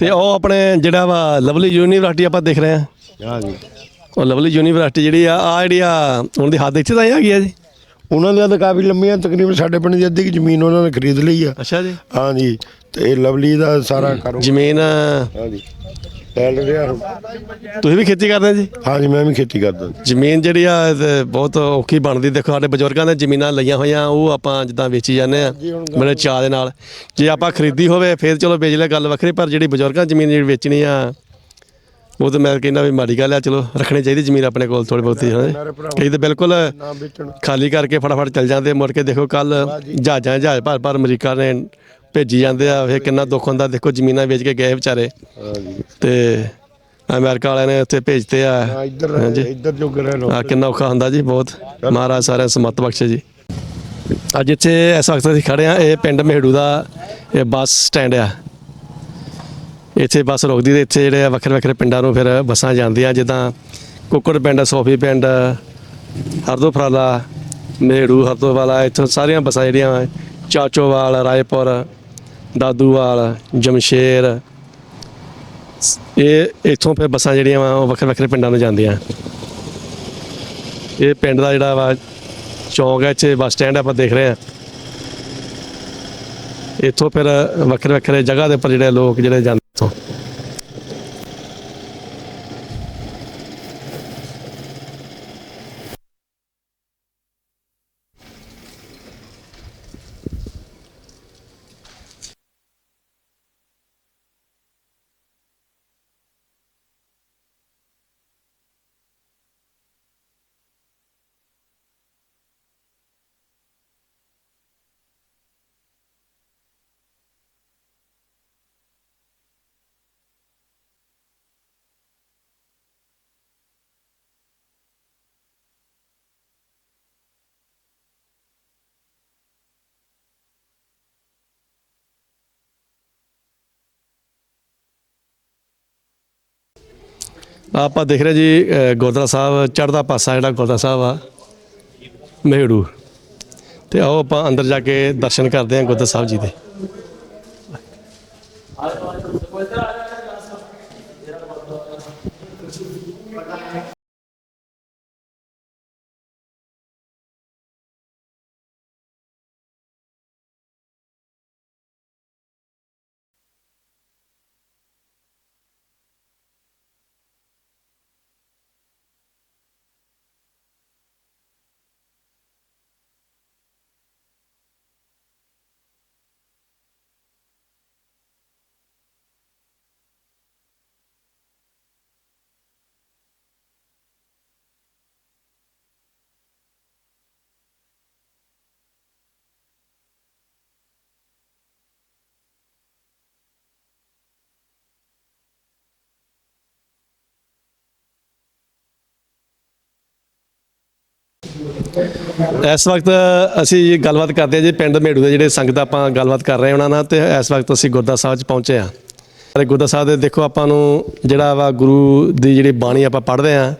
A: ਤੇ ਉਹ ਆਪਣੇ ਜਿਹੜਾ ਵਾ ਲਵਲੀ ਯੂਨੀਵਰਸਿਟੀ ਆਪਾਂ ਦੇਖ ਰਹੇ ਆ
H: ਹਾਂਜੀ।
A: ਉਹ ਲਵਲੀ ਯੂਨੀਵਰਸਿਟੀ ਜਿਹੜੀ ਆ ਆ ਜਿਹੜੀ ਆ ਉਹਨਾਂ ਦੀ ਹੱਦ ਇੱਥੇ ਤਾਂ ਹੈਗੀ ਆ ਜੀ?
H: ਉਹਨਾਂ ਦੀਆਂ ਤਾਂ ਕਾਫੀ ਲੰਮੀਆਂ ਤਕਰੀਬਨ ਸਾਡੇ ਪਿੰਡ ਦੀ ਅੱਧੀ ਕੁ ਜ਼ਮੀਨ ਉਹਨਾਂ ਨੇ ਖਰੀਦ ਲਈ ਆ।
A: ਅੱਛਾ ਜੀ।
H: ਹਾਂਜੀ। ਤੇ ਇਹ ਲਵਲੀ ਦਾ ਸਾਰਾ ਕਾਰੋਬਾਰ।
A: ਜ਼ਮੀਨ
H: ਹਾਂਜੀ। ਲੈ ਲਿਆ ਹੁਣ।
A: ਤੁਸੀਂ ਵੀ ਖੇਤੀ ਕਰਦੇ ਜੀ?
H: ਹਾਂਜੀ ਮੈਂ ਵੀ ਖੇਤੀ ਕਰਦਾ।
A: ਜ਼ਮੀਨ ਜਿਹੜੀ ਆ ਤੇ ਬਹੁਤ ਔਖੀ ਬਣਦੀ। ਦੇਖੋ ਸਾਡੇ ਬਜ਼ੁਰਗਾਂ ਨੇ ਜ਼ਮੀਨਾਂ ਲਈਆਂ ਹੋਈਆਂ ਉਹ ਆਪਾਂ ਜਿੱਦਾਂ ਵੇਚੀ ਜਾਂਦੇ ਆ ਬੜੇ ਚਾਅ ਦੇ ਨਾਲ। ਜੇ ਆਪਾਂ ਖਰੀਦੀ ਹੋਵੇ ਫਿਰ ਚਲੋ ਵੇਚ ਲੈ ਗੱਲ ਵੱਖਰੀ ਪਰ ਜਿਹੜੀ ਬਜ਼ੁਰਗਾਂ ਜ਼ਮੀਨ ਜਿਹੜੀ ਵੇਚਣੀ ਆ ਉਹ ਤਾਂ ਮੈਂ ਕਹਿੰਦਾ ਵੀ ਮਾੜੀ ਗੱਲ ਆ ਚਲੋ ਰੱਖਣੀ ਚਾਹੀਦੀ ਜ਼ਮੀਨ ਆਪਣੇ ਕੋਲ ਥੋੜੀ ਬਹੁਤੀ ਹੈ। ਕਈ ਤਾਂ ਬਿਲਕੁਲ ਖਾਲੀ ਕਰਕੇ ਫਟਾਫਟ ਚੱਲ ਜਾਂਦੇ ਮੁੜ ਕੇ। ਦੇਖੋ ਕੱਲ ਜਹਾਜ਼ਾਂ ਜਹਾਜ਼ ਭਰ ਭਰ ਅਮਰੀਕਾ ਨੇ ਭੇਜੀ ਜਾਂਦੇ ਆ ਇਹ ਕਿੰਨਾ ਦੁੱਖ ਹੁੰਦਾ ਦੇਖੋ ਜ਼ਮੀਨਾਂ ਵੇਚ ਕੇ ਗਏ ਵਿਚਾਰੇ। ਤੇ ਅਮਰੀਕਾ ਵਾਲਿਆਂ ਨੇ ਉੱਥੇ ਭੇਜਤੇ ਆ। ਹਾਂਜੀ।
H: ਇੱਧਰ ਜੋ ਗਰੇ
A: ਆ ਕਿੰਨਾ ਔਖਾ ਹੁੰਦਾ ਜੀ ਬਹੁਤ। ਮਹਾਰਾਜ ਸਾਰਿਆਂ ਸਮਤ ਬਖਸ਼ੇ ਜੀ। ਅੱਜ ਇੱਥੇ ਇਸ ਵਕਤ ਅਸੀਂ ਖੜੇ ਆ ਇਹ ਪਿੰਡ ਮਹਿੜੂ ਦਾ ਇਹ ਬੱਸ ਸਟੈਂਡ ਆ। ਇੱਥੇ ਬੱਸ ਰੁਕਦੀ ਤੇ ਇੱਥੇ ਜਿਹੜੇ ਆ ਵੱਖਰੇ ਵੱਖਰੇ ਪਿੰਡਾਂ ਨੂੰ ਫਿਰ ਬੱਸਾਂ ਜਾਂਦੀਆਂ ਜਿੱਦਾਂ ਕੁੱਕੜ ਪਿੰਡ ਸੋਫੀ ਪਿੰਡ ਹਰਦੋ ਫਰਾਲਾ ਮਹਿੜੂ ਹਰਦੋ ਵਾਲਾ ਇੱਥੋਂ ਸਾਰੀਆਂ ਬੱਸਾਂ ਜਿਹੜੀਆਂ ਵਾ, ਚਾਚੋਵਾਲ ਰਾਏਪੁਰ ਦਾਦੂਵਾਲ, ਜਮਸ਼ੇਰ, ਇਹ ਇੱਥੋਂ ਫਿਰ ਬੱਸਾਂ ਜਿਹੜੀਆਂ ਵਾ ਉਹ ਵੱਖਰੇ ਵੱਖਰੇ ਪਿੰਡਾਂ ਨੂੰ ਜਾਂਦੀਆਂ। ਇਹ ਪਿੰਡ ਦਾ ਜਿਹੜਾ ਵਾ ਚੌਂਕ ਹੈ, ਇੱਥੇ ਬੱਸ ਸਟੈਂਡ ਆਪਾਂ ਦੇਖ ਰਹੇ ਹਾਂ। ਇੱਥੋਂ ਫਿਰ ਵੱਖਰੇ ਵੱਖਰੇ ਜਗ੍ਹਾ ਦੇ ਉੱਪਰ ਜਿਹੜੇ ਲੋਕ ਜਿਹੜੇ ਜਾਂਦੇ ਇੱਥੋਂ ਆਪਾਂ ਦੇਖ ਰਹੇ ਜੀ ਅ, ਗੁਰਦੁਆਰਾ ਸਾਹਿਬ ਚੜ੍ਹਦਾ ਪਾਸਾ ਜਿਹੜਾ ਗੁਰਦੁਆਰਾ ਸਾਹਿਬ ਆ ਮਹਿੜੂ। ਤੇ ਆਓ ਆਪਾਂ ਅੰਦਰ ਜਾ ਕੇ ਦਰਸ਼ਨ ਕਰਦੇ ਹਾਂ ਗੁਰਦੁਆਰਾ ਸਾਹਿਬ ਜੀ ਦੇ। ਇਸ ਵਕਤ ਅਸੀਂ ਗੱਲਬਾਤ ਕਰਦੇ ਹਾਂ ਜੀ ਪਿੰਡ ਮੇੜੂ ਦੇ ਜਿਹੜੇ ਸੰਗਤ ਆਪਾਂ ਗੱਲਬਾਤ ਕਰ ਰਹੇ ਹਾਂ ਉਹਨਾਂ ਨਾਲ ਤੇ ਇਸ ਵਕਤ ਅਸੀਂ ਗੁਰਦਾ ਸਾਹਿਬ 'ਚ ਪਹੁੰਚੇ ਹਾਂ। ਤੇ ਗੁਰਦਾ ਸਾਹਿਬ ਦੇ ਦੇਖੋ ਆਪਾਂ ਨੂੰ ਜਿਹੜਾ ਵਾ ਗੁਰੂ ਦੀ ਜਿਹੜੀ ਬਾਣੀ ਆਪਾਂ ਪੜ੍ਹਦੇ ਹਾਂ,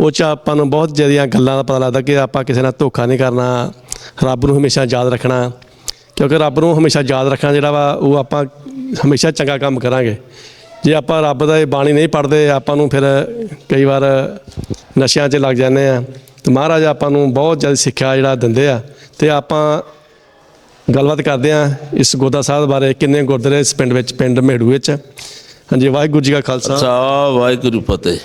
A: ਉਹ 'ਚ ਆਪਾਂ ਨੂੰ ਬਹੁਤ ਜ਼ਿਆਦੀਆਂ ਗੱਲਾਂ ਦਾ ਪਤਾ ਲੱਗਦਾ ਕਿ ਆਪਾਂ ਕਿਸੇ ਨਾਲ ਧੋਖਾ ਨਹੀਂ ਕਰਨਾ, ਰੱਬ ਨੂੰ ਹਮੇਸ਼ਾ ਯਾਦ ਰੱਖਣਾ, ਕਿਉਂਕਿ ਰੱਬ ਨੂੰ ਹਮੇਸ਼ਾ ਯਾਦ ਰੱਖਣਾ ਜਿਹੜਾ ਵਾ ਉਹ ਆਪਾਂ ਹਮੇਸ਼ਾ ਚੰਗਾ ਕੰਮ ਕਰਾਂਗੇ। ਜੇ ਆਪਾਂ ਰੱਬ ਦਾ ਇਹ ਬਾਣੀ ਨਹੀਂ ਪੜ੍ਹਦੇ, ਆਪਾਂ ਨੂੰ ਫਿਰ ਕਈ ਵਾਰ ਨਸ਼ਿਆਂ 'ਚ ਲੱਗ ਜਾਂਦੇ ਆ ਤੇ ਮਹਾਰਾਜ ਆਪਾਂ ਨੂੰ ਬਹੁਤ ਜ਼ਿਆਦਾ ਸਿੱਖਿਆ ਜਿਹੜਾ ਦਿੰਦੇ ਆ। ਤੇ ਆਪਾਂ ਗੱਲਬਾਤ ਕਰਦੇ ਆ ਇਸ ਗੋਦਾ ਸਾਹਿਬ ਬਾਰੇ ਕਿੰਨੇ ਗੁਰਦੁਆਰੇ ਇਸ ਪਿੰਡ ਵਿੱਚ ਪਿੰਡ ਮਹਿੜੂ ਵਿੱਚ। ਹਾਂਜੀ ਵਾਹਿਗੁਰੂ ਜੀ ਕਾ ਖਾਲਸਾ।
D: ਸਾ ਵਾਹਿਗੁਰੂ ਫਤਿਹ।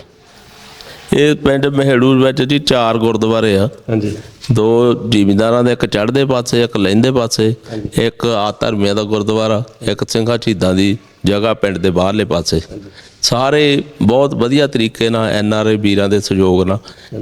D: ਇਹ ਪਿੰਡ ਮਹਿੜੂ ਵਿੱਚ ਜੀ ਚਾਰ ਗੁਰਦੁਆਰੇ ਆ।
A: ਹਾਂਜੀ।
D: ਦੋ ਜ਼ਿਮੀਂਦਾਰਾਂ ਦੇ ਇੱਕ ਚੜ੍ਹਦੇ ਪਾਸੇ ਇੱਕ ਲਹਿੰਦੇ ਪਾਸੇ ਇੱਕ ਆ ਧਰਮੀਆਂ ਦਾ ਗੁਰਦੁਆਰਾ ਇੱਕ ਸਿੰਘਾਂ ਸ਼ਹੀਦਾਂ ਦੀ ਜਗ੍ਹਾ ਪਿੰਡ ਦੇ ਬਾਹਰਲੇ ਪਾਸੇ। ਸਾਰੇ ਬਹੁਤ ਵਧੀਆ ਤਰੀਕੇ ਨਾਲ ਐਨ ਆਰ ਆਈ ਵੀਰਾਂ ਦੇ ਸਹਿਯੋਗ ਨਾਲ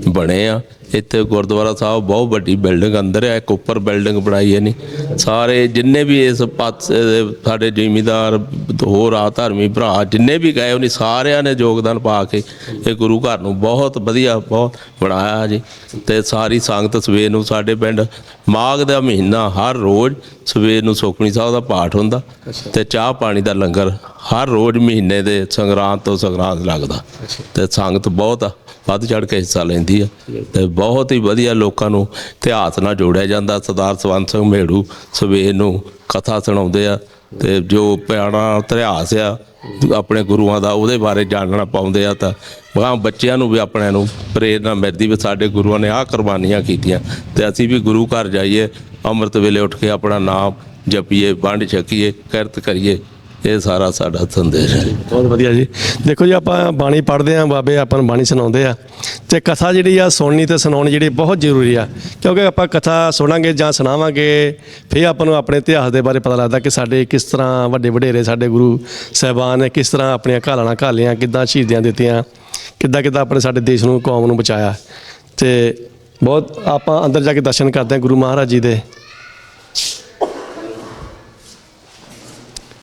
D: ਬਣੇ ਆ। ਇੱਥੇ ਗੁਰਦੁਆਰਾ ਸਾਹਿਬ ਬਹੁਤ ਵੱਡੀ ਬਿਲਡਿੰਗ ਅੰਦਰ ਆ ਇੱਕ ਉੱਪਰ ਬਿਲਡਿੰਗ ਬਣਾਈ ਹੈ ਨਹੀਂ ਸਾਰੇ ਜਿੰਨੇ ਵੀ ਇਸ ਪਾਸੇ ਦੇ ਸਾਡੇ ਜ਼ਿਮੀਂਦਾਰ ਹੋਰ ਆ ਧਰਮੀ ਭਰਾ ਜਿੰਨੇ ਵੀ ਗਏ ਉਹਨੇ ਸਾਰਿਆਂ ਨੇ ਯੋਗਦਾਨ ਪਾ ਕੇ ਇਹ ਗੁਰੂ ਘਰ ਨੂੰ ਬਹੁਤ ਵਧੀਆ ਬਹੁਤ ਬਣਾਇਆ ਜੀ। ਤੇ ਸਾਰੀ ਸੰਗਤ ਸਵੇਰ ਨੂੰ ਸਾਡੇ ਪਿੰਡ ਮਾਘ ਦਾ ਮਹੀਨਾ ਹਰ ਰੋਜ਼ ਸਵੇਰ ਨੂੰ ਸੁਖਮਨੀ ਸਾਹਿਬ ਦਾ ਪਾਠ ਹੁੰਦਾ ਤੇ ਚਾਹ ਪਾਣੀ ਦਾ ਲੰਗਰ ਹਰ ਰੋਜ਼ ਮਹੀਨੇ ਦੇ ਸੰਗਰਾਂਦ ਤੋਂ ਸੰਗਰਾਂਦ ਲੱਗਦਾ। ਤੇ ਸੰਗਤ ਬਹੁਤ ਵੱਧ ਚੜ ਕੇ ਹਿੱਸਾ ਲੈਂਦੀ ਆ। ਤੇ ਬਹੁਤ ਹੀ ਵਧੀਆ ਲੋਕਾਂ ਨੂੰ ਇਤਿਹਾਸ ਨਾਲ ਜੋੜਿਆ ਜਾਂਦਾ। ਸਰਦਾਰ ਸਵੰਤ ਸਿੰਘ ਮੇੜੂ ਸਵੇਰ ਨੂੰ ਕਥਾ ਸੁਣਾਉਂਦੇ ਆ ਤੇ ਜੋ ਪਿਆਣਾ ਇਤਿਹਾਸ ਆ, ਆਪਣੇ ਗੁਰੂਆਂ ਦਾ ਉਹਦੇ ਬਾਰੇ ਜਾਣਨਾ ਪਾਉਂਦੇ ਆ ਤਾਂ ਗਾਂ ਬੱਚਿਆਂ ਨੂੰ ਵੀ ਆਪਣਿਆਂ ਨੂੰ ਪ੍ਰੇਰਨਾ ਮਿਲਦੀ ਵੀ ਸਾਡੇ ਗੁਰੂਆਂ ਨੇ ਆਹ ਕੁਰਬਾਨੀਆਂ ਕੀਤੀਆਂ। ਤੇ ਅਸੀਂ ਵੀ ਗੁਰੂ ਘਰ ਜਾਈਏ, ਅੰਮ੍ਰਿਤ ਵੇਲੇ ਉੱਠ ਕੇ ਆਪਣਾ ਨਾਮ ਜਪੀਏ, ਵੰਡ ਛਕੀਏ, ਕਿਰਤ ਕਰੀਏ। ਇਹ ਸਾਰਾ ਸਾਡਾ ਸੰਦੇਸ਼ ਹੈ।
A: ਬਹੁਤ ਵਧੀਆ ਜੀ। ਦੇਖੋ ਜੀ, ਆਪਾਂ ਬਾਣੀ ਪੜ੍ਹਦੇ ਆਂ ਬਾਬੇ ਆਪਾਂ ਨੂੰ ਬਾਣੀ ਸੁਣਾਉਂਦੇ ਆ। ਤੇ ਕਥਾ ਜਿਹੜੀ ਆ, ਸੁਣਨੀ ਤੇ ਸੁਣਾਉਣੀ ਜਿਹੜੀ ਬਹੁਤ ਜ਼ਰੂਰੀ ਆ। ਕਿਉਂਕਿ ਆਪਾਂ ਕਥਾ ਸੁਣਾਂਗੇ ਜਾਂ ਸੁਣਾਵਾਂਗੇ, ਫਿਰ ਆਪਾਂ ਨੂੰ ਆਪਣੇ ਇਤਿਹਾਸ ਦੇ ਬਾਰੇ ਪਤਾ ਲੱਗਦਾ ਕਿ ਸਾਡੇ ਕਿਸ ਤਰ੍ਹਾਂ ਵੱਡੇ ਵਡੇਰੇ, ਸਾਡੇ ਗੁਰੂ ਸਾਹਿਬਾਨ ਨੇ ਕਿਸ ਤਰ੍ਹਾਂ ਆਪਣੀਆਂ ਘਾਲਣਾ ਘਾਲੀਆਂ, ਕਿੱਦਾਂ ਸ਼ਹੀਦੀਆਂ ਦਿੱਤੀਆਂ, ਕਿੱਦਾਂ ਕਿੱਦਾਂ ਆਪਣੇ ਸਾਡੇ ਦੇਸ਼ ਨੂੰ, ਕੌਮ ਨੂੰ ਬਚਾਇਆ। ਤੇ ਬਹੁਤ ਆਪਾਂ ਅੰਦਰ ਜਾ ਕੇ ਦਰਸ਼ਨ ਕਰਦੇ ਹਾਂ ਗੁਰੂ ਮਹਾਰਾਜ ਜੀ ਦੇ।